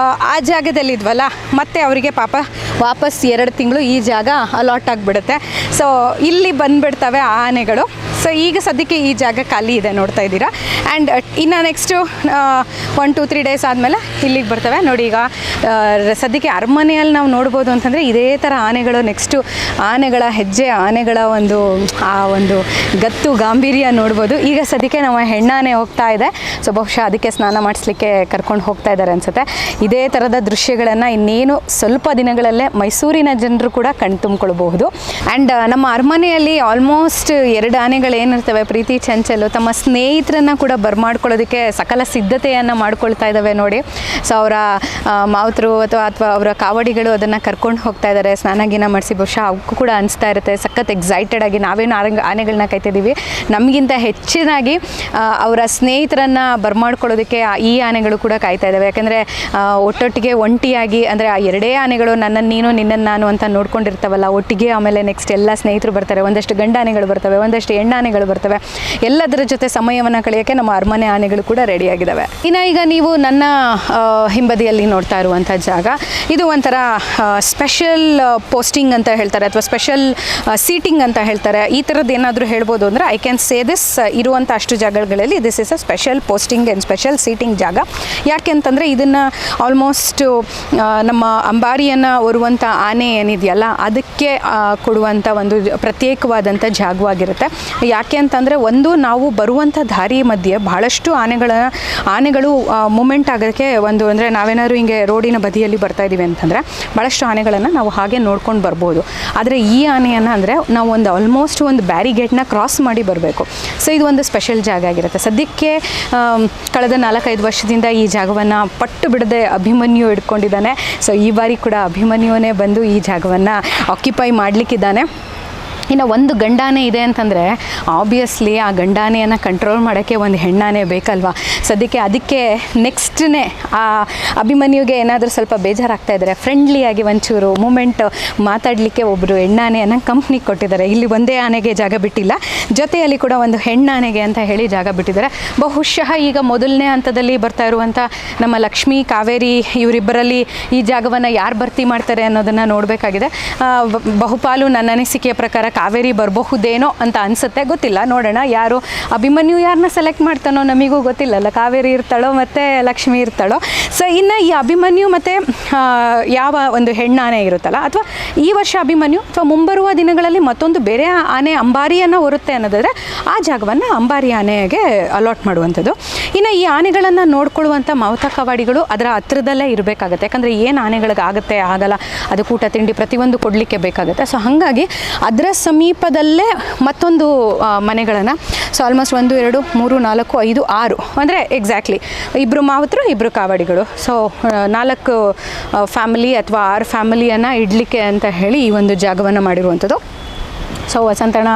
ಜಾಗದಲ್ಲಿದ್ವಲ್ಲ ಮತ್ತೆ ಅವರಿಗೆ ಪಾಪ ವಾಪಸ್ ಎರಡು ತಿಂಗಳು ಈ ಜಾಗ ಅಲಾಟ್ ಆಗಿಬಿಡುತ್ತೆ. ಸೊ ಇಲ್ಲಿ ಬಂದುಬಿಡ್ತವೆ ಆ ಆನೆಗಳು. ಸೊ ಈಗ ಸದ್ಯಕ್ಕೆ ಈ ಜಾಗ ಖಾಲಿ ಇದೆ ನೋಡ್ತಾ ಇದ್ದೀರಾ. ಆ್ಯಂಡ್ ಇನ್ನು next one two three days ಆದಮೇಲೆ ಇಲ್ಲಿಗೆ ಬರ್ತವೆ. ನೋಡಿ ಈಗ ಸದ್ಯಕ್ಕೆ ಅರಮನೆಯಲ್ಲಿ ನಾವು ನೋಡ್ಬೋದು ಅಂತಂದರೆ ಇದೇ ಥರ ಆನೆಗಳು ನೆಕ್ಸ್ಟು ಆನೆಗಳ ಹೆಜ್ಜೆ ಆನೆಗಳ ಒಂದು ಆ ಒಂದು ಗತ್ತು ಗಾಂಭೀರ್ಯ ನೋಡ್ಬೋದು. ಈಗ ಸದ್ಯಕ್ಕೆ ನಮ್ಮ ಹೆಣ್ಣಾನೆ ಹೋಗ್ತಾ ಇದೆ. ಸೊ ಬಹುಶಃ ಅದಕ್ಕೆ ಸ್ನಾನ ಮಾಡಿಸ್ಲಿಕ್ಕೆ ಕರ್ಕೊಂಡು ಹೋಗ್ತಾ ಇದ್ದಾರೆ ಅನ್ಸುತ್ತೆ. ಇದೇ ಥರದ ದೃಶ್ಯಗಳನ್ನು ಇನ್ನೇನು ಸ್ವಲ್ಪ ದಿನಗಳಲ್ಲೇ ಮೈಸೂರಿನ ಜನರು ಕೂಡ ಕಣ್ ತುಂಬಿಕೊಳ್ಬಹುದು. ಆ್ಯಂಡ್ ನಮ್ಮ ಅರಮನೆಯಲ್ಲಿ ಆಲ್ಮೋಸ್ಟ್ ಎರಡು ಆನೆಗಳು ಏನಿರ್ತವೆ, ಪ್ರೀತಿ ಚಂಚಲು, ತಮ್ಮ ಸ್ನೇಹಿತರನ್ನ ಕೂಡ ಬರ್ಮಾಡ್ಕೊಳ್ಳೋದಕ್ಕೆ ಸಕಲ ಸಿದ್ಧತೆಯನ್ನು ಮಾಡ್ಕೊಳ್ತಾ ಇದ್ದಾವೆ ನೋಡಿ. ಸೊ ಅವರ ಮಾವತರು ಅಥವಾ ಅಥವಾ ಅವರ ಕಾವಡಿಗಳು ಅದನ್ನು ಕರ್ಕೊಂಡು ಹೋಗ್ತಾ ಇದ್ದಾರೆ ಸ್ನಾನ ಗೀನ ಮಾಡಿಸಿ ಬಹುಶಃ ಅವಕ್ಕೂ ಕೂಡ ಅನಿಸ್ತಾ ಇರುತ್ತೆ. ಸಖತ್ ಎಕ್ಸೈಟೆಡ್ ಆಗಿ ನಾವೇನು ಆನೆಗಳನ್ನ ಕಾಯ್ತಿದ್ದೀವಿ. ನಮಗಿಂತ ಹೆಚ್ಚಿನಾಗಿ ಅವರ ಸ್ನೇಹಿತರನ್ನು ಬರ್ಮಾಡ್ಕೊಳ್ಳೋದಕ್ಕೆ ಈ ಆನೆಗಳು ಕೂಡ ಕಾಯ್ತಾ ಇದ್ದಾವೆ ಯಾಕಂದರೆ ಒಟ್ಟೊಟ್ಟಿಗೆ ಒಂಟಿಯಾಗಿ, ಅಂದರೆ ಆ ಎರಡೇ ಆನೆಗಳು ನನ್ನನ್ನು ನೀನು ನಿನ್ನನ್ನು ನಾನು ಅಂತ ನೋಡ್ಕೊಂಡಿರ್ತಾವಲ್ಲ, ಒಟ್ಟಿಗೆ ಆಮೇಲೆ ನೆಕ್ಸ್ಟ್ ಎಲ್ಲ ಸ್ನೇಹಿತರು ಬರ್ತಾರೆ. ಒಂದಷ್ಟು ಗಂಡ ಆನೆಗಳು ಬರ್ತವೆ, ಒಂದಷ್ಟು ಹೆಣ್ಣಾನೆಗಳು ಬರ್ತವೆ. ಎಲ್ಲದರ ಜೊತೆ ಸಮಯವನ್ನು ಕಳೆಯೋಕ್ಕೆ ನಮ್ಮ ಅರಮನೆ ಆನೆಗಳು ಕೂಡ ರೆಡಿಯಾಗಿದ್ದಾವೆ ಇನ್ನು ಈಗ ನೀವು ನನ್ನ ಹಿಂಬದಿಯಲ್ಲಿ ನೋಡ್ತಾ ಇರುವಂಥ ಜಾಗ, ಇದು ಒಂಥರ ಸ್ಪೆಷಲ್ ಪೋಸ್ಟಿಂಗ್ ಅಂತ ಹೇಳ್ತಾರೆ, ಅಥವಾ ಸ್ಪೆಷಲ್ ಸೀಟಿಂಗ್ ಅಂತ ಹೇಳ್ತಾರೆ. ಈ ಥರದ್ದು ಏನಾದರೂ ಹೇಳ್ಬೋದು ಅಂದರೆ ಐ ಕ್ಯಾನ್ ಸೇ ದಿಸ್ ಇರುವಂಥ ಅಷ್ಟು ಜಾಗಗಳಲ್ಲಿ this is a special posting and special seating ಜಾಗ. ಯಾಕೆ ಅಂತಂದರೆ ಇದನ್ನು ಆಲ್ಮೋಸ್ಟ್ ನಮ್ಮ ಅಂಬಾರಿಯನ್ನು ಹೊರುವಂಥ ಆನೆ ಏನಿದೆಯಲ್ಲ, ಅದಕ್ಕೆ ಕೊಡುವಂಥ ಒಂದು ಪ್ರತ್ಯೇಕವಾದಂಥ ಜಾಗವಾಗಿರುತ್ತೆ. ಯಾಕೆ ಅಂತಂದರೆ ಒಂದು ನಾವು ಬರುವಂಥ ದಾರಿ ಮಧ್ಯೆ ಬಹಳಷ್ಟು ಆನೆಗಳ, ಆನೆಗಳು ಮೂಮೆಂಟ್ ಆಗೋಕ್ಕೆ ಒಂದು ಅಂದರೆ ನಾವೇನಾದ್ರು ಹಿಂಗೆ ರೋಡಿನ ಬದಿಯಲ್ಲಿ ಬರ್ತಾ ಇದ್ದೀವಿ ಅಂತಂದರೆ ಭಾಳಷ್ಟು ಆನೆಗಳನ್ನು ನಾವು ಹಾಗೆ ನೋಡ್ಕೊಂಡು ಬರ್ಬೋದು. ಆದರೆ ಈ ಆನೆಯನ್ನು ಅಂದರೆ ನಾವು ಒಂದು ಆಲ್ಮೋಸ್ಟ್ ಒಂದು ಬ್ಯಾರಿಗೇಟ್ನ ಕ್ರಾಸ್ ಮಾಡಿ ಬರಬೇಕು. ಸೊ ಇದು ಒಂದು ಸ್ಪೆಷಲ್ ಜಾಗ ಆಗಿರುತ್ತೆ. ಸದ್ಯಕ್ಕೆ ಕಳೆದ ನಾಲ್ಕೈದು ವರ್ಷದಿಂದ ಈ ಜಾಗವನ್ನು ಪಟ್ಟು ಬಿಡದೆ ಅಭಿಮನ್ಯು ಇಟ್ಕೊಂಡಿದ್ದಾನೆ. ಸೊ ಈ ಬಾರಿ ಕೂಡ ಅಭಿಮನ್ಯುವನೇ ಬಂದು ಈ ಜಾಗವನ್ನು ಆಕ್ಯುಪೈ ಮಾಡಲಿಕ್ಕಿದ್ದಾನೆ. ಇನ್ನು ಒಂದು ಗಂಡಾನೆ ಇದೆ ಅಂತಂದರೆ ಆಬ್ವಿಯಸ್ಲಿ ಆ ಗಂಡಾನೆಯನ್ನು ಕಂಟ್ರೋಲ್ ಮಾಡೋಕ್ಕೆ ಒಂದು ಹೆಣ್ಣಾನೆ ಬೇಕಲ್ವಾ? ಸದ್ಯಕ್ಕೆ ಅದಕ್ಕೆ ನೆಕ್ಸ್ಟ್ನೇ ಆ ಅಭಿಮನ್ಯುಗೆ ಏನಾದರೂ ಸ್ವಲ್ಪ ಬೇಜಾರಾಗ್ತಾ ಇದ್ದಾರೆ ಫ್ರೆಂಡ್ಲಿಯಾಗಿ ಒಂಚೂರು ಮೂಮೆಂಟ್ ಮಾತಾಡಲಿಕ್ಕೆ ಒಬ್ಬರು ಹೆಣ್ಣಾನೆಯನ್ನು ಕಂಪ್ನಿಗೆ ಕೊಟ್ಟಿದ್ದಾರೆ. ಇಲ್ಲಿ ಒಂದೇ ಆನೆಗೆ ಜಾಗ ಬಿಟ್ಟಿಲ್ಲ, ಜೊತೆಯಲ್ಲಿ ಕೂಡ ಒಂದು ಹೆಣ್ಣಾನೆಗೆ ಅಂತ ಹೇಳಿ ಜಾಗ ಬಿಟ್ಟಿದ್ದಾರೆ. ಬಹುಶಃ ಈಗ ಮೊದಲನೇ ಹಂತದಲ್ಲಿ ಬರ್ತಾ ಇರುವಂಥ ನಮ್ಮ ಲಕ್ಷ್ಮೀ, ಕಾವೇರಿ ಇವರಿಬ್ಬರಲ್ಲಿ ಈ ಜಾಗವನ್ನು ಯಾರು ಭರ್ತಿ ಮಾಡ್ತಾರೆ ಅನ್ನೋದನ್ನು ನೋಡಬೇಕಾಗಿದೆ. ಬಹುಪಾಲು ನನ್ನ ಅನಿಸಿಕೆಯ ಪ್ರಕಾರ ಕಾವೇರಿ ಬರಬಹುದೇನೋ ಅಂತ ಅನಿಸುತ್ತೆ, ಗೊತ್ತಿಲ್ಲ. ನೋಡೋಣ ಯಾರು ಅಭಿಮನ್ಯು ಯಾರನ್ನ ಸೆಲೆಕ್ಟ್ ಮಾಡ್ತಾನೋ ನಮಗೂ ಗೊತ್ತಿಲ್ಲಲ್ಲ ಕಾವೇರಿ ಇರ್ತಾಳೋ ಮತ್ತು ಲಕ್ಷ್ಮಿ ಇರ್ತಾಳೋ. ಸೊ ಇನ್ನು ಈ ಅಭಿಮನ್ಯು ಮತ್ತು ಯಾವ ಒಂದು ಹೆಣ್ಣಾನೆ ಇರುತ್ತಲ್ಲ, ಅಥವಾ ಈ ವರ್ಷ ಅಭಿಮನ್ಯು ಅಥವಾ ಮುಂಬರುವ ದಿನಗಳಲ್ಲಿ ಮತ್ತೊಂದು ಬೇರೆ ಆನೆ ಅಂಬಾರಿಯನ್ನು ಹೊರುತ್ತೆ ಅನ್ನೋದಾದರೆ, ಆ ಜಾಗವನ್ನು ಅಂಬಾರಿ ಆನೆಗೆ ಅಲಾಟ್ ಮಾಡುವಂಥದ್ದು. ಇನ್ನು ಈ ಆನೆಗಳನ್ನು ನೋಡ್ಕೊಳ್ಳುವಂಥ ಮಾವುತ ಕವಾಡಿಗಳು ಅದರ ಹತ್ರದಲ್ಲೇ ಇರಬೇಕಾಗತ್ತೆ. ಯಾಕಂದರೆ ಏನು ಆನೆಗಳಿಗಾಗುತ್ತೆ ಆಗಲ್ಲ. ಅದು ಊಟ ತಿಂಡಿ ಪ್ರತಿಯೊಂದು ಕೊಡಲಿಕ್ಕೆ ಬೇಕಾಗುತ್ತೆ. ಸೊ ಹಾಗಾಗಿ ಅದರ ಸಮೀಪದಲ್ಲೇ ಮತ್ತೊಂದು ಮನೆಗಳನ್ನು. ಸೊ ಆಲ್ಮೋಸ್ಟ್ ಒಂದು, ಎರಡು, ಮೂರು, ನಾಲ್ಕು, ಐದು, ಆರು. ಅಂದರೆ ಎಕ್ಸಾಕ್ಟ್ಲಿ ಇಬ್ಬರು ಮಾವುತರು ಇಬ್ಬರು ಕಾವಾಡಿಗಳು. ಸೊ ನಾಲ್ಕು ಫ್ಯಾಮಿಲಿ ಅಥವಾ ಆರು ಫ್ಯಾಮಿಲಿಯನ್ನು ಇಡಲಿಕ್ಕೆ ಅಂತ ಹೇಳಿ ಈ ಒಂದು ಜಾಗವನ್ನು ಮಾಡಿರುವಂಥದ್ದು. ಸೊ ವಸಂತಣ್ಣ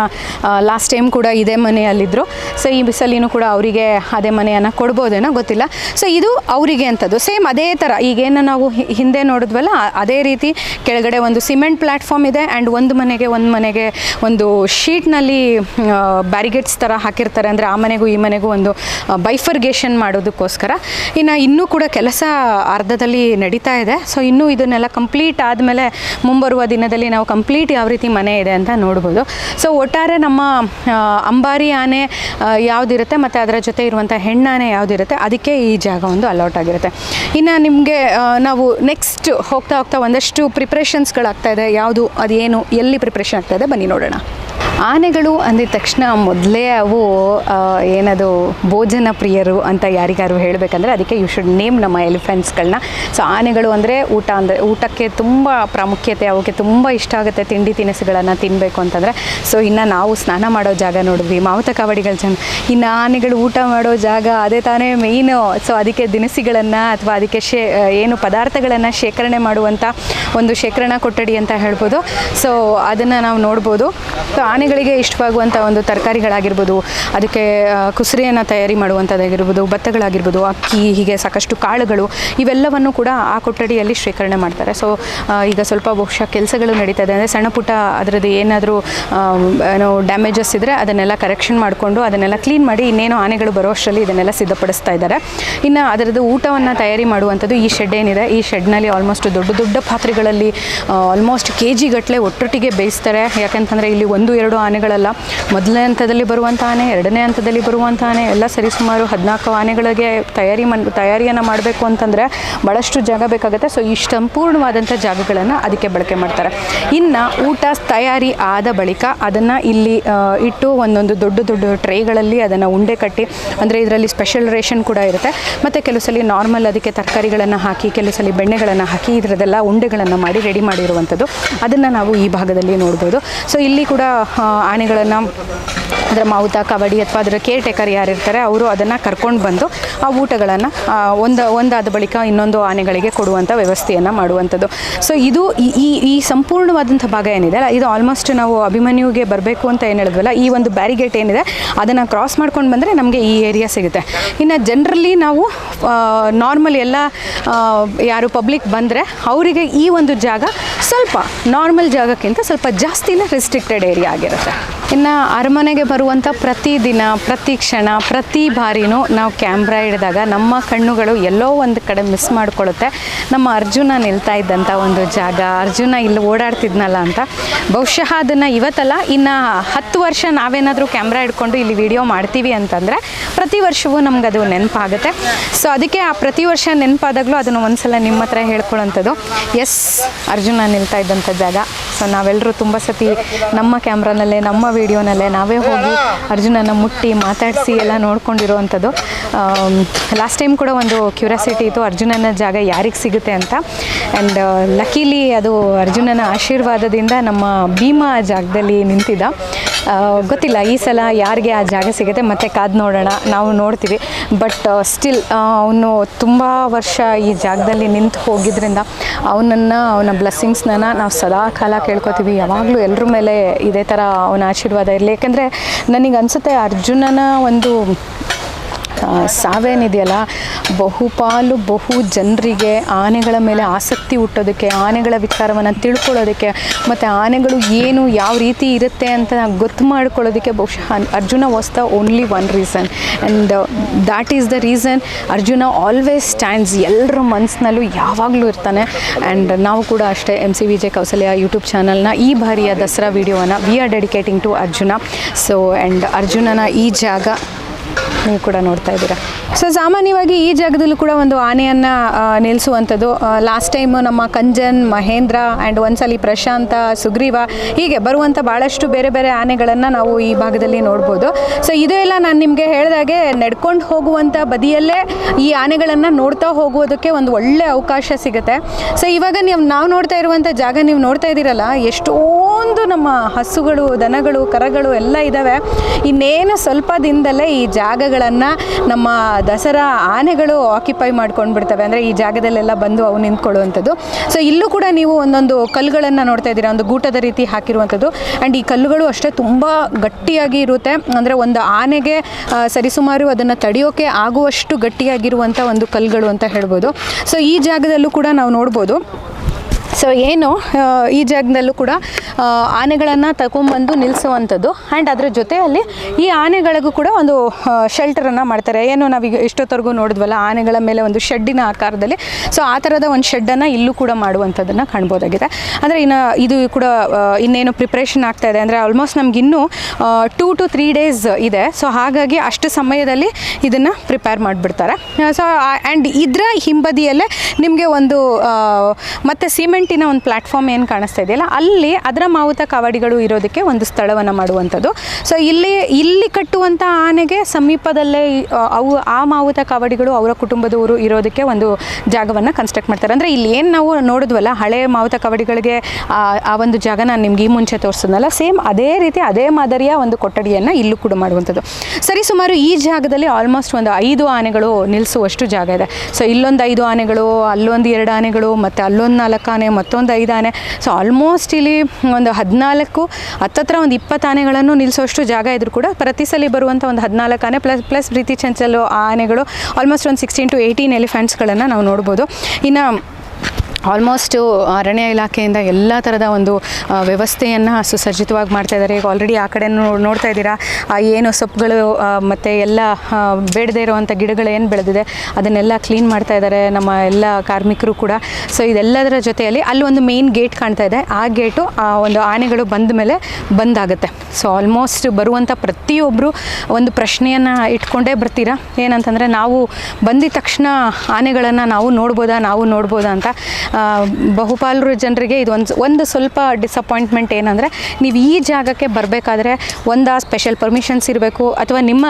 ಲಾಸ್ಟ್ ಟೈಮ್ ಕೂಡ ಇದೇ ಮನೆಯಲ್ಲಿದ್ದರು ಸೊ ಈ ಬಿಸಲಿನೂ ಕೂಡ ಅವರಿಗೆ ಅದೇ ಮನೆಯನ್ನು ಕೊಡ್ಬೋದೇನೋ ಗೊತ್ತಿಲ್ಲ. ಸೊ ಇದು ಅವರಿಗೆ ಅಂಥದ್ದು. ಸೇಮ್ ಅದೇ ಥರ, ಈಗೇನು ನಾವು ಹಿಂದೆ ನೋಡಿದ್ವಲ್ಲ ಅದೇ ರೀತಿ ಕೆಳಗಡೆ ಒಂದು ಸಿಮೆಂಟ್ ಪ್ಲ್ಯಾಟ್ಫಾರ್ಮ್ ಇದೆ ಆ್ಯಂಡ್ ಒಂದು ಮನೆಗೆ ಒಂದು ಮನೆಗೆ ಒಂದು ಶೀಟ್ನಲ್ಲಿ ಬ್ಯಾರಿಗೇಟ್ಸ್ ಥರ ಹಾಕಿರ್ತಾರೆ. ಅಂದರೆ ಆ ಮನೆಗೂ ಈ ಮನೆಗೂ ಒಂದು ಬೈಫರ್ಗೇಷನ್ ಮಾಡೋದಕ್ಕೋಸ್ಕರ. ಇನ್ನು ಇನ್ನೂ ಕೂಡ ಕೆಲಸ ಅರ್ಧದಲ್ಲಿ ನಡೀತಾ ಇದೆ. ಸೊ ಇನ್ನೂ ಇದನ್ನೆಲ್ಲ ಕಂಪ್ಲೀಟ್ ಆದಮೇಲೆ ಮುಂಬರುವ ದಿನದಲ್ಲಿ ನಾವು ಕಂಪ್ಲೀಟ್ ಯಾವ ರೀತಿ ಮನೆ ಇದೆ ಅಂತ ನೋಡ್ಬೋದು. ಸೊ ಒಟ್ಟಾರೆ ನಮ್ಮ ಅಂಬಾರಿ ಆನೆ ಯಾವುದಿರುತ್ತೆ ಮತ್ತು ಅದರ ಜೊತೆ ಇರುವಂಥ ಹೆಣ್ಣಾನೆ ಯಾವುದಿರುತ್ತೆ ಅದಕ್ಕೆ ಈ ಜಾಗ ಒಂದು ಅಲೌಟ್ ಆಗಿರುತ್ತೆ. ಇನ್ನು ನಿಮಗೆ ನಾವು ನೆಕ್ಸ್ಟ್ ಹೋಗ್ತಾ ಹೋಗ್ತಾ ಒಂದಷ್ಟು ಪ್ರಿಪ್ರೇಷನ್ಸ್ಗಳಾಗ್ತಾ ಇದೆ. ಯಾವುದು, ಅದೇನು, ಎಲ್ಲಿ ಪ್ರಿಪ್ರೇಷನ್ ಆಗ್ತಾ ಇದೆ? ಬನ್ನಿ ನೋಡೋಣ. ಆನೆಗಳು ಅಂದಿದ ತಕ್ಷಣ ಮೊದಲೇ ಅವು ಏನದು ಭೋಜನ ಪ್ರಿಯರು ಅಂತ ಯಾರಿಗಾರು ಹೇಳಬೇಕಂದ್ರೆ ಅದಕ್ಕೆ ಯು ಶುಡ್ ನೇಮ್ ನಮ್ಮ ಎಲಿಫೆಂಟ್ಸ್ಗಳನ್ನ ಸೊ ಆನೆಗಳು ಅಂದರೆ ಊಟ ಅಂದರೆ ಊಟಕ್ಕೆ ತುಂಬ ಪ್ರಾಮುಖ್ಯತೆ ಅವಕ್ಕೆ ತುಂಬ ಇಷ್ಟ ಆಗುತ್ತೆ ತಿಂಡಿ ತಿನಿಸುಗಳನ್ನು ತಿನ್ನಬೇಕು ಅಂತಂದರೆ. ಸೊ ಇನ್ನು ನಾವು ಸ್ನಾನ ಮಾಡೋ ಜಾಗ ನೋಡಿದ್ವಿ, ಮಾವುತ ಕಾವಡಿಗಳ ಜನ. ಇನ್ನು ಆನೆಗಳು ಊಟ ಮಾಡೋ ಜಾಗ ಅದೇ ತಾನೇ ಮೇಯ್ನು ಸೊ ಅದಕ್ಕೆ ದಿನಸಿಗಳನ್ನು ಅಥವಾ ಅದಕ್ಕೆ ಶೇ ಏನು ಪದಾರ್ಥಗಳನ್ನು ಶೇಖರಣೆ ಮಾಡುವಂಥ ಒಂದು ಶೇಖರಣಾ ಕೊಠಡಿ ಅಂತ ಹೇಳ್ಬೋದು. ಸೊ ಅದನ್ನು ನಾವು ನೋಡ್ಬೋದು. ಸೊ ಆನೆಗಳಿಗೆ ಇಷ್ಟವಾಗುವಂಥ ಒಂದು ತರಕಾರಿಗಳಾಗಿರ್ಬೋದು, ಅದಕ್ಕೆ ಕುಸರೆಯನ್ನು ಕುಸುರಿಯನ್ನು ತಯಾರಿ ಮಾಡುವಂಥದ್ದಾಗಿರ್ಬೋದು ಭತ್ತಗಳಾಗಿರ್ಬೋದು ಅಕ್ಕಿ, ಹೀಗೆ ಸಾಕಷ್ಟು ಕಾಳುಗಳು, ಇವೆಲ್ಲವನ್ನು ಕೂಡ ಆ ಕೊಠಡಿಯಲ್ಲಿ ಶೇಖರಣೆ ಮಾಡ್ತಾರೆ. ಸೊ ಈಗ ಸ್ವಲ್ಪ ಬಹುಶಃ ಕೆಲಸಗಳು ನಡೀತಾ ಇದೆ ಅಂದರೆ ಸಣ್ಣ ಪುಟ್ಟ ಅದರದ್ದು ಏನಾದರೂ ಏನೋ ಡ್ಯಾಮೇಜಸ್ ಇದ್ದರೆ ಅದನ್ನೆಲ್ಲ ಕರೆಕ್ಷನ್ ಮಾಡಿಕೊಂಡು ಅದನ್ನೆಲ್ಲ ಕ್ಲೀನ್ ಮಾಡಿ ಇನ್ನೇನು ಆನೆಗಳು ಬರೋ ಅಷ್ಟರಲ್ಲಿ ಇದನ್ನೆಲ್ಲ ಸಿದ್ಧಪಡಿಸ್ತಾ ಇದ್ದಾರೆ. ಇನ್ನು ಅದರದ್ದು ಊಟವನ್ನು ತಯಾರಿ ಮಾಡುವಂಥದ್ದು ಈ ಶೆಡ್ ಏನಿದೆ, ಈ ಶೆಡ್ನಲ್ಲಿ ಆಲ್ಮೋಸ್ಟ್ ದೊಡ್ಡ ದೊಡ್ಡ ಪಾತ್ರೆಗಳಲ್ಲಿ ಆಲ್ಮೋಸ್ಟ್ ಕೆ ಜಿಗಟ್ಟಲೆ ಒಟ್ಟೊಟ್ಟಿಗೆ ಬೇಯಿಸ್ತಾರೆ. ಯಾಕಂತಂದರೆ ಇಲ್ಲಿ ಒಂದು, ಎರಡು ಆನೆಗಳಲ್ಲ. ಮೊದಲನೇ ಹಂತದಲ್ಲಿ ಬರುವಂಥ ಆನೆ, ಎರಡನೇ ಹಂತದಲ್ಲಿ ಬರುವಂಥ ಆನೆ, ಎಲ್ಲ ಸರಿಸುಮಾರು ಹದಿನಾಲ್ಕು ಆನೆಗಳಿಗೆ ತಯಾರಿ ಮನ್, ತಯಾರಿಯನ್ನು ಮಾಡಬೇಕು ಅಂತಂದರೆ ಭಾಳಷ್ಟು ಜಾಗ ಬೇಕಾಗುತ್ತೆ. ಸೊ ಇಷ್ಟು ಸಂಪೂರ್ಣವಾದಂಥ ಜಾಗಗಳನ್ನು ಅದಕ್ಕೆ ಬಳಕೆ ಮಾಡ್ತಾರೆ. ಇನ್ನು ಊಟ ತಯಾರಿ ಆದ ಬಳಿಕ ಅದನ್ನು ಇಲ್ಲಿ ಇಟ್ಟು ಒಂದೊಂದು ದೊಡ್ಡ ದೊಡ್ಡ ಟ್ರೇಗಳಲ್ಲಿ ಅದನ್ನು ಉಂಡೆ ಕಟ್ಟಿ, ಅಂದರೆ ಇದರಲ್ಲಿ ಸ್ಪೆಷಲ್ ರೇಷನ್ ಕೂಡ ಇರುತ್ತೆ. ಮತ್ತು ಕೆಲವು ಸಲ ನಾರ್ಮಲ್ ಅದಕ್ಕೆ ತರಕಾರಿಗಳನ್ನು ಹಾಕಿ ಕೆಲವು ಸಲ ಬೆಣ್ಣೆಗಳನ್ನು ಹಾಕಿ ಇದರದೆಲ್ಲ ಉಂಡೆಗಳನ್ನು ಮಾಡಿ ರೆಡಿ ಮಾಡಿರುವಂಥದ್ದು. ಅದನ್ನು ನಾವು ಈ ಭಾಗದಲ್ಲಿ ನೋಡ್ಬೋದು. ಸೊ ಇಲ್ಲಿ ಕೂಡ ಆನೆಗಳನ್ನು ಅದರ ಮಾವುತ, ಕಬಡ್ಡಿ ಅಥವಾ ಅದರ ಕೇರ್ ಟೇಕರ್ ಯಾರಿರ್ತಾರೆ ಅವರು ಅದನ್ನು ಕರ್ಕೊಂಡು ಬಂದು ಆ ಊಟಗಳನ್ನು ಒಂದು, ಒಂದಾದ ಬಳಿಕ ಇನ್ನೊಂದು ಆನೆಗಳಿಗೆ ಕೊಡುವಂಥ ವ್ಯವಸ್ಥೆಯನ್ನು ಮಾಡುವಂಥದ್ದು ಸೊ ಇದು ಈ- ಈ ಸಂಪೂರ್ಣವಾದಂಥ ಭಾಗ ಏನಿದೆ ಅಲ್ಲ, ಇದು ಆಲ್ಮೋಸ್ಟ್ ನಾವು ಅಭಿಮನ್ಯುಗೆ ಬರಬೇಕು ಅಂತ ಏನು ಹೇಳಿದ್ವಲ್ಲ, ಈ ಒಂದು ಬ್ಯಾರಿಗೇಟ್ ಏನಿದೆ, ಅದನ್ನು ಕ್ರಾಸ್ ಮಾಡ್ಕೊಂಡು ಬಂದರೆ ನಮಗೆ ಈ ಏರಿಯಾ ಸಿಗುತ್ತೆ. ಇನ್ನು ಜನರಲಿ ನಾವು ನಾರ್ಮಲ್ ಎಲ್ಲ ಯಾರು ಪಬ್ಲಿಕ್ ಬಂದರೆ ಅವರಿಗೆ ಈ ಒಂದು ಜಾಗ ಸ್ವಲ್ಪ ನಾರ್ಮಲ್ ಜಾಗಕ್ಕಿಂತ ಸ್ವಲ್ಪ ಜಾಸ್ತಿನೇ ರೆಸ್ಟ್ರಿಕ್ಟೆಡ್ ಏರಿಯಾ ಆಗಿರುತ್ತೆ. ಇನ್ನು ಅರಮನೆಗೆ ಬರುವಂಥ ಪ್ರತಿ ದಿನ, ಪ್ರತಿ ಕ್ಷಣ, ಪ್ರತಿ ಬಾರಿನೂ ನಾವು ಕ್ಯಾಮ್ರಾ ಹಿಡಿದಾಗ ನಮ್ಮ ಕಣ್ಣುಗಳು ಎಲ್ಲೋ ಒಂದು ಕಡೆ ಮಿಸ್ ಮಾಡಿಕೊಳ್ಳುತ್ತೆ. ನಮ್ಮ ಅರ್ಜುನ ನಿಲ್ತಾ ಇದ್ದಂಥ ಒಂದು ಜಾಗ, ಅರ್ಜುನ ಇಲ್ಲಿ ಓಡಾಡ್ತಿದ್ನಲ್ಲ ಅಂತ. ಬಹುಶಃ ಅದನ್ನು ಇವತ್ತಲ್ಲ, ಇನ್ನು ಹತ್ತು ವರ್ಷ ನಾವೇನಾದರೂ ಕ್ಯಾಮ್ರಾ ಹಿಡ್ಕೊಂಡು ಇಲ್ಲಿ ವಿಡಿಯೋ ಮಾಡ್ತೀವಿ ಅಂತಂದರೆ ಪ್ರತಿ ವರ್ಷವೂ ನಮ್ಗೆ ಅದು ನೆನಪಾಗುತ್ತೆ. ಸೊ ಅದಕ್ಕೆ ಆ ಪ್ರತಿ ವರ್ಷ ನೆನಪಾದಾಗಲೂ ಅದನ್ನು ಒಂದ್ಸಲ ನಿಮ್ಮ ಹತ್ರ ಹೇಳ್ಕೊಳ್ಳೋಂಥದ್ದು ಎಸ್ ಅರ್ಜುನ ನಿಲ್ತಾ ಇದ್ದಂಥ ಜಾಗ. ಸೊ ನಾವೆಲ್ಲರೂ ತುಂಬ ಸತಿ ನಮ್ಮ ಕ್ಯಾಮ್ರಾನಲ್ಲೇ, ನಮ್ಮ ವೀಡಿಯೋನಲ್ಲೇ ನಾವೇ ಹೋಗಿ ಅರ್ಜುನನ್ನ ಮುಟ್ಟಿ ಮಾತಾಡಿಸಿ ಎಲ್ಲ ನೋಡ್ಕೊಂಡಿರುವಂಥದ್ದು. ಲಾಸ್ಟ್ ಟೈಮ್ ಕೂಡ ಒಂದು ಕ್ಯೂರಿಯಾಸಿಟಿ ಇತ್ತು, ಅರ್ಜುನನ ಜಾಗ ಯಾರಿಗೆ ಸಿಗುತ್ತೆ ಅಂತ. ಆ್ಯಂಡ್ ಲಕ್ಕೀಲಿ ಅದು ಅರ್ಜುನನ ಆಶೀರ್ವಾದದಿಂದ ನಮ್ಮ ಭೀಮಾ ಜಾಗದಲ್ಲಿ ನಿಂತಿದ್ದ. ಗೊತ್ತಿಲ್ಲ, ಈ ಸಲ ಯಾರಿಗೆ ಆ ಜಾಗ ಸಿಗುತ್ತೆ, ಮತ್ತೆ ಕಾದು ನೋಡೋಣ, ನಾವು ನೋಡ್ತೀವಿ. ಬಟ್ ಸ್ಟಿಲ್ ಅವನು ತುಂಬ ವರ್ಷ ಈ ಜಾಗದಲ್ಲಿ ನಿಂತು ಹೋಗಿದ್ರಿಂದ ಅವನನ್ನು, ಅವನ ಬ್ಲೆಸ್ಸಿಂಗ್ಸ್ನ ನಾವು ಸದಾ ಕಾಲ ಕೇಳ್ಕೊತೀವಿ. ಯಾವಾಗಲೂ ಎಲ್ಲರ ಮೇಲೆ ಇದೇ ಥರ ಅವನ ಆಶೀರ್ವಾದ ಇರಲಿ. ಯಾಕೆಂದರೆ, ನನಗೆ ಅನಿಸುತ್ತೆ ಅರ್ಜುನನ ಒಂದು ಸಾವೇನಿದೆಯಲ್ಲ ಬಹುಪಾಲು ಬಹು ಜನರಿಗೆ ಆನೆಗಳ ಮೇಲೆ ಆಸಕ್ತಿ ಹುಟ್ಟೋದಕ್ಕೆ, ಆನೆಗಳ ವಿಚಾರವನ್ನು ತಿಳ್ಕೊಳ್ಳೋದಕ್ಕೆ, ಮತ್ತು ಆನೆಗಳು ಏನು, ಯಾವ ರೀತಿ ಇರುತ್ತೆ ಅಂತ ಗೊತ್ತು ಮಾಡ್ಕೊಳ್ಳೋದಕ್ಕೆ ಬಹುಶಃ Arjuna was the only one reason and that is the reason Arjuna always stands ಎಲ್ಲರ ಮನಸ್ಸಿನಲ್ಲೂ ಯಾವಾಗಲೂ ಇರ್ತಾನೆ. ಆ್ಯಂಡ್ ನಾವು ಕೂಡ ಅಷ್ಟೇ M C Vijay Kausalya YouTube ಚಾನಲ್ನ ಈ ಬಾರಿಯ ದಸರಾ ವಿಡಿಯೋವನ್ನು we are dedicating to Arjuna. So and ಅರ್ಜುನನ ಈ ಜಾಗ ನೀವು ಕೂಡ ನೋಡ್ತಾ ಇದ್ದೀರಾ. ಸೊ ಸಾಮಾನ್ಯವಾಗಿ ಈ ಜಾಗದಲ್ಲೂ ಕೂಡ ಒಂದು ಆನೆಯನ್ನು ನಿಲ್ಲಿಸುವಂಥದ್ದು ಲಾಸ್ಟ್ ಟೈಮ್ ನಮ್ಮ ಕಂಜನ್, ಮಹೇಂದ್ರ ಆ್ಯಂಡ್ ಒಂದ್ಸಲಿ ಪ್ರಶಾಂತ, ಸುಗ್ರೀವ ಹೀಗೆ ಬರುವಂಥ ಭಾಳಷ್ಟು ಬೇರೆ ಬೇರೆ ಆನೆಗಳನ್ನು ನಾವು ಈ ಭಾಗದಲ್ಲಿ ನೋಡ್ಬೋದು. ಸೊ ಇದೆಲ್ಲ ನಾನು ನಿಮಗೆ ಹೇಳಿದಾಗೆ ನಡ್ಕೊಂಡು ಹೋಗುವಂಥ ಬದಿಯಲ್ಲೇ ಈ ಆನೆಗಳನ್ನು ನೋಡ್ತಾ ಹೋಗುವುದಕ್ಕೆ ಒಂದು ಒಳ್ಳೆ ಅವಕಾಶ ಸಿಗುತ್ತೆ. ಸೊ ಇವಾಗ ನೀವು, ನಾವು ನೋಡ್ತಾ ಇರುವಂಥ ಜಾಗ ನೀವು ನೋಡ್ತಾ ಇದ್ದೀರಲ್ಲ ಎಷ್ಟೊಂದು ನಮ್ಮ ಹಸುಗಳು, ದನಗಳು, ಕರಗಳು ಎಲ್ಲ ಇದ್ದಾವೆ ಇನ್ನೇನು ಸ್ವಲ್ಪ ದಿನದಲ್ಲೇ ಈ ಜಾಗಗಳನ್ನು ನಮ್ಮ ದಸರಾ ಆನೆಗಳು ಆಕ್ಯುಪೈ ಮಾಡ್ಕೊಂಡು ಬಿಡ್ತವೆ ಅಂದರೆ ಈ ಜಾಗದಲ್ಲೆಲ್ಲ ಬಂದು ಅವು ನಿಂತ್ಕೊಳ್ಳುವಂಥದ್ದು. ಸೊ ಇಲ್ಲೂ ಕೂಡ ನೀವು ಒಂದೊಂದು ಕಲ್ಲುಗಳನ್ನು ನೋಡ್ತಾ ಇದ್ದೀರಾ? ಒಂದು ಗೂಟದ ರೀತಿ ಹಾಕಿರುವಂಥದ್ದು. ಆ್ಯಂಡ್ ಈ ಕಲ್ಲುಗಳು ಅಷ್ಟೇ ತುಂಬ ಗಟ್ಟಿಯಾಗಿ ಇರುತ್ತೆ. ಅಂದರೆ ಒಂದು ಆನೆಗೆ ಸರಿಸುಮಾರು ಅದನ್ನು ತಡೆಯೋಕೆ ಆಗುವಷ್ಟು ಗಟ್ಟಿಯಾಗಿರುವಂಥ ಒಂದು ಕಲ್ಲುಗಳು ಅಂತ ಹೇಳ್ಬೋದು. ಸೊ ಈ ಜಾಗದಲ್ಲೂ ಕೂಡ ನಾವು ನೋಡ್ಬೋದು. ಸೊ ಏನು ಈ ಜಾಗದಲ್ಲೂ ಕೂಡ ಆನೆಗಳನ್ನು ತಗೊಂಬಂದು ನಿಲ್ಲಿಸುವಂಥದ್ದು ಆ್ಯಂಡ್ ಅದರ ಜೊತೆಯಲ್ಲಿ ಈ ಆನೆಗಳಿಗೂ ಕೂಡ ಒಂದು ಶೆಲ್ಟರನ್ನು ಮಾಡ್ತಾರೆ. ಏನು ನಾವೀಗ ಇಷ್ಟೊತ್ತವರೆಗೂ ನೋಡಿದ್ವಲ್ಲ, ಆನೆಗಳ ಮೇಲೆ ಒಂದು ಶೆಡ್ಡಿನ ಆಕಾರದಲ್ಲಿ. ಸೊ ಆ ಥರದ ಒಂದು ಶೆಡ್ಡನ್ನು ಇಲ್ಲೂ ಕೂಡ ಮಾಡುವಂಥದ್ದನ್ನು ಕಾಣ್ಬೋದಾಗಿದೆ. ಅಂದರೆ ಇನ್ನು ಇದು ಕೂಡ ಇನ್ನೇನು ಪ್ರಿಪ್ರೇಷನ್ ಆಗ್ತಾ ಇದೆ. ಅಂದರೆ ಆಲ್ಮೋಸ್ಟ್ ನಮಗಿನ್ನೂ ಟೂ ಟು ತ್ರೀ ಡೇಸ್ ಇದೆ. ಸೊ ಹಾಗಾಗಿ ಅಷ್ಟು ಸಮಯದಲ್ಲಿ ಇದನ್ನು ಪ್ರಿಪೇರ್ ಮಾಡಿಬಿಡ್ತಾರೆ. ಸೊ ಆ್ಯಂಡ್ ಇದರ ಹಿಂಬದಿಯಲ್ಲೇ ನಿಮಗೆ ಒಂದು ಮತ್ತು ಮತ್ತೆ ಸಿಮೆಂಟಿನ ಒಂದು ಪ್ಲಾಟ್ಫಾರ್ಮ್ ಏನು ಕಾಣಿಸ್ತಾ ಇದೆಯಲ್ಲ, ಅಲ್ಲಿ ಅದರ ಮಾವುತ ಕಾವಡಿಗಳು ಇರೋದಕ್ಕೆ ಒಂದು ಸ್ಥಳವನ್ನು ಮಾಡುವಂಥದ್ದು. ಸೊ ಇಲ್ಲಿ ಇಲ್ಲಿ ಕಟ್ಟುವಂಥ ಆನೆಗೆ ಸಮೀಪದಲ್ಲೇ ಅವು, ಆ ಮಾವುತ ಕಾವಡಿಗಳು ಅವರ ಕುಟುಂಬದವರು ಇರೋದಕ್ಕೆ ಒಂದು ಜಾಗವನ್ನು ಕನ್ಸ್ಟ್ರಕ್ಟ್ ಮಾಡ್ತಾರೆ. ಅಂದರೆ ಇಲ್ಲಿ ಏನು ನಾವು ನೋಡಿದ್ವಲ್ಲ, ಹಳೆ ಮಾವುತ ಕವಡಿಗಳಿಗೆ, ಆ ಆ ಒಂದು ಜಾಗ ನಾನು ನಿಮ್ಗೆ ಈ ಮುಂಚೆ ತೋರಿಸಿದ್ನಲ್ಲ, ಸೇಮ್ ಅದೇ ರೀತಿ ಅದೇ ಮಾದರಿಯ ಒಂದು ಕೊಠಡಿಯನ್ನು ಇಲ್ಲೂ ಕೂಡ ಮಾಡುವಂಥದ್ದು. ಸರಿ, ಸುಮಾರು ಈ ಜಾಗದಲ್ಲಿ ಆಲ್ಮೋಸ್ಟ್ ಒಂದು ಐದು ಆನೆಗಳು ನಿಲ್ಲಿಸುವಷ್ಟು ಜಾಗ ಇದೆ. ಸೊ ಇಲ್ಲೊಂದು ಐದು ಆನೆಗಳು, ಅಲ್ಲೊಂದು ಎರಡು ಆನೆಗಳು, ಮತ್ತು ಅಲ್ಲೊಂದು ನಾಲ್ಕು ಆನೆ ಮತ್ತೊಂದು ಐದು ಆನೆ. ಸೊ ಆಲ್ಮೋಸ್ಟ್ ಇಲ್ಲಿ ಒಂದು ಹದಿನಾಲ್ಕು, ಹತ್ತತ್ರ ಒಂದು ಇಪ್ಪತ್ತು ಆನೆಗಳನ್ನು ನಿಲ್ಲಿಸೋಷ್ಟು ಜಾಗ ಇದ್ರೂ ಕೂಡ ಪ್ರತಿ ಸಲ ಬರುವಂಥ ಒಂದು ಹದಿನಾಲ್ಕು ಆನೆ ಪ್ಲಸ್ ಪ್ಲಸ್ ಪ್ರೀತಿ ಚಂಚಲು ಆನೆಗಳು ಆಲ್ಮೋಸ್ಟ್ ಒಂದು ಸಿಕ್ಸ್ಟೀನ್ ಟು ಏಯ್ಟೀನ್ ಎಲಿಫೆಂಟ್ಸ್ಗಳನ್ನು ನಾವು ನೋಡ್ಬೋದು. ಇನ್ನು ಆಲ್ಮೋಸ್ಟು ಅರಣ್ಯ ಇಲಾಖೆಯಿಂದ ಎಲ್ಲ ಥರದ ಒಂದು ವ್ಯವಸ್ಥೆಯನ್ನು ಸುಸಜ್ಜಿತವಾಗಿ ಮಾಡ್ತಾ ಇದ್ದಾರೆ. ಈಗ ಆಲ್ರೆಡಿ ಆ ಕಡೆ ನೋಡ್ತಾ ಇದ್ದೀರಾ? ಆ, ಏನು ಸೊಪ್ಪುಗಳು ಮತ್ತು ಎಲ್ಲ ಬೇಡದೇ ಇರುವಂಥ ಗಿಡಗಳು ಏನು ಬೆಳೆದಿದೆ, ಅದನ್ನೆಲ್ಲ ಕ್ಲೀನ್ ಮಾಡ್ತಾ ಇದ್ದಾರೆ ನಮ್ಮ ಎಲ್ಲ ಕಾರ್ಮಿಕರು ಕೂಡ. ಸೊ ಇದೆಲ್ಲದರ ಜೊತೆಯಲ್ಲಿ ಅಲ್ಲಿ ಒಂದು ಮೇನ್ ಗೇಟ್ ಕಾಣ್ತಾ ಇದೆ. ಆ ಗೇಟು ಆ, ಒಂದು ಆನೆಗಳು ಬಂದ ಮೇಲೆ ಬಂದಾಗುತ್ತೆ. ಸೊ ಆಲ್ಮೋಸ್ಟ್ ಬರುವಂಥ ಪ್ರತಿಯೊಬ್ಬರು ಒಂದು ಪ್ರಶ್ನೆಯನ್ನು ಇಟ್ಕೊಂಡೇ ಬರ್ತೀರಾ? ಏನಂತಂದರೆ, ನಾವು ಬಂದಿದ ತಕ್ಷಣ ಆನೆಗಳನ್ನು ನಾವು ನೋಡ್ಬೋದಾ? ನಾವು ನೋಡ್ಬೋದಾ ಅಂತ. ಬಹುಪಾಲು ಜನರಿಗೆ ಇದು ಒಂದು ಸ್ವಲ್ಪ ಡಿಸಪಾಯಿಂಟ್ಮೆಂಟ್ ಏನಂದರೆ ನೀವು ಈ ಜಾಗಕ್ಕೆ ಬರಬೇಕಾದ್ರೆ ಒಂದು ಸ್ಪೆಷಲ್ ಪರ್ಮಿಷನ್ಸ್ ಇರಬೇಕು ಅಥವಾ ನಿಮ್ಮ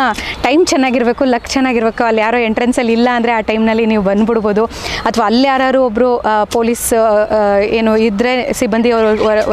ಟೈಮ್ ಚೆನ್ನಾಗಿರಬೇಕು ಲಕ್ ಚೆನ್ನಾಗಿರಬೇಕು, ಅಲ್ಲಿ ಯಾರೋ ಎಂಟ್ರೆನ್ಸಲ್ಲಿ ಇಲ್ಲ ಅಂದರೆ ಆ ಟೈಮ್ನಲ್ಲಿ ನೀವು ಬಂದುಬಿಡ್ಬೋದು. ಅಥವಾ ಅಲ್ಲಿ ಯಾರು ಒಬ್ಬರು ಪೊಲೀಸ್ ಏನು ಇದ್ದರೆ ಸಿಬ್ಬಂದಿ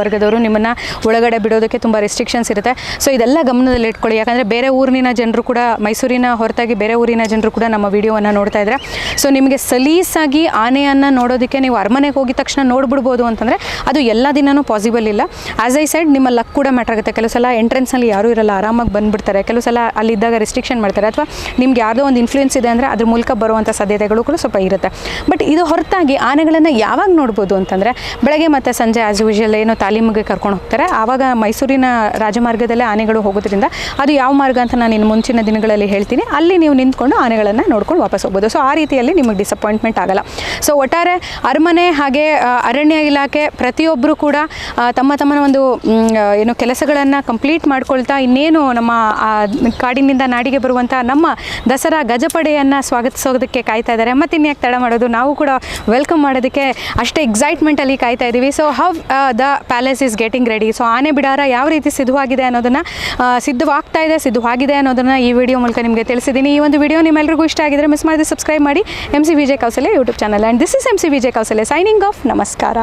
ವರ್ಗದವರು ನಿಮ್ಮನ್ನು ಒಳಗಡೆ ಬಿಡೋದಕ್ಕೆ ತುಂಬ ರೆಸ್ಟ್ರಿಕ್ಷನ್ಸ್ ಇರುತ್ತೆ. ಸೊ ಇದೆಲ್ಲ ಗಮನದಲ್ಲಿ ಇಟ್ಕೊಳ್ಳಿ. ಯಾಕಂದರೆ ಬೇರೆ ಊರಿನ ಜನರು ಕೂಡ, ಮೈಸೂರಿನ ಹೊರತಾಗಿ ಬೇರೆ ಊರಿನ ಜನರು ಕೂಡ ನಮ್ಮ ವಿಡಿಯೋವನ್ನು ನೋಡ್ತಾ ಇದ್ದಾರೆ ಸೊ ನಿಮಗೆ ಸಲೀಸಾಗಿ ಆನೆಯನ್ನು ನೋಡೋದಕ್ಕೆ ನೀವು ಅರಮನೆಗೆ ಹೋಗಿದ ತಕ್ಷಣ ನೋಡ್ಬಿಡ್ಬೋದು ಅಂತಂದರೆ ಅದು ಎಲ್ಲ ದಿನವೂ ಪಾಸಿಬಲ್ ಇಲ್ಲ. ಆಸ್ ಐ ಸೈಡ್ ನಿಮ್ಮ ಲಕ್ ಕೂಡ ಮ್ಯಾಟರ್ ಆಗುತ್ತೆ. ಕೆಲವು ಸಲ ಎಂಟ್ರೆನ್ಸ್ನಲ್ಲಿ ಯಾರೂ ಇರಲ್ಲ, ಆರಾಮಾಗಿ ಬಂದುಬಿಡ್ತಾರೆ. ಕೆಲವು ಸಲ ಅಲ್ಲಿದ್ದಾಗ ರೆಸ್ಟ್ರಿಕ್ಷನ್ ಮಾಡ್ತಾರೆ. ಅಥವಾ ನಿಮ್ಗೆ ಯಾವುದೋ ಒಂದು ಇನ್ಫ್ಲೂಯೆನ್ಸ್ ಇದೆ ಅಂದರೆ ಅದ್ರ ಮೂಲಕ ಬರುವಂಥ ಸಾಧ್ಯತೆಗಳು ಕೂಡ ಸ್ವಲ್ಪ ಇರುತ್ತೆ. ಬಟ್ ಇದು ಹೊರತಾಗಿ ಆನೆಗಳನ್ನು ಯಾವಾಗ ನೋಡ್ಬೋದು ಅಂತಂದರೆ ಬೆಳಗ್ಗೆ ಮತ್ತು ಸಂಜೆ ಆ್ಯಸ್ ಯೂಶಲ್ ಏನೋ ತಾಲೀಮಿಗೆ ಕರ್ಕೊಂಡು ಹೋಗ್ತಾರೆ. ಆವಾಗ ಮೈಸೂರಿನ ರಾಜಮಾರ್ಗದಲ್ಲೇ ಆನೆಗಳು ಹೋಗೋದ್ರಿಂದ ಅದು ಯಾವ ಮಾರ್ಗ ಅಂತ ನಾನು ಇನ್ನು ಮುಂಚಿನ ದಿನಗಳಲ್ಲಿ ಹೇಳ್ತೀನಿ. ಅಲ್ಲಿ ನೀವು ನಿಂತ್ಕೊಂಡು ಆನೆಗಳನ್ನು ನೋಡ್ಕೊಂಡು ವಾಪಸ್ ಹೋಗ್ಬೋದು. ಸೊ ಆ ರೀತಿಯಲ್ಲಿ ನಿಮಗೆ ಡಿಸಪಾಯಿಂಟ್ಮೆಂಟ್ ಆಗಲ್ಲ. ಸೊ ಒಟ್ಟಾರೆ ಅರಮನೆ ಹಾಗೆ ಅರಣ್ಯ ಇಲಾಖೆ ಪ್ರತಿಯೊಬ್ಬರು ಕೂಡ ತಮ್ಮ ತಮ್ಮ ಒಂದು ಏನು ಕೆಲಸಗಳನ್ನು ಕಂಪ್ಲೀಟ್ ಮಾಡ್ಕೊಳ್ತಾ ಇನ್ನೇನು ನಮ್ಮ ಕಾಡಿನಿಂದ ನಾಡಿಗೆ ಬರುವಂಥ ನಮ್ಮ ದಸರಾ ಗಜಪಡೆಯನ್ನು ಸ್ವಾಗತಿಸೋದಕ್ಕೆ ಕಾಯ್ತಾ ಇದ್ದಾರೆ. ಮತ್ತು ಇನ್ಯಾಕೆ ತಡ ಮಾಡೋದು? ನಾವು ಕೂಡ ವೆಲ್ಕಮ್ ಮಾಡೋದಕ್ಕೆ ಅಷ್ಟೇ ಎಕ್ಸೈಟ್ಮೆಂಟಲ್ಲಿ ಕಾಯ್ತಾ ಇದ್ದೀವಿ so how the palace is getting ready so ಆನೆ ಬಿಡಾರ ಯಾವ ರೀತಿ ಸಿದ್ಧವಾಗಿದೆ ಅನ್ನೋದನ್ನು ಸಿದ್ಧವಾಗ್ತಾ ಇದೆ, ಸಿದ್ಧವಾಗಿದೆ ಅನ್ನೋದನ್ನು ಈ ವಿಡಿಯೋ ಮೂಲಕ ನಿಮಗೆ ತಿಳಿಸಿದ್ದೀನಿ. ಈ ಒಂದು ವಿಡಿಯೋ ನಿಮ್ಮೆಲ್ಲರಿಗೂ ಇಷ್ಟ ಆಗಿದ್ರೆ ಮಿಸ್ ಮಾಡಿದ್ರೆ ಸಬ್ಸ್ಕ್ರೈಬ್ ಮಾಡಿ M C Vijay Kausale YouTube channel and this is M C Vijay signing off ನಮಸ್ಕಾರ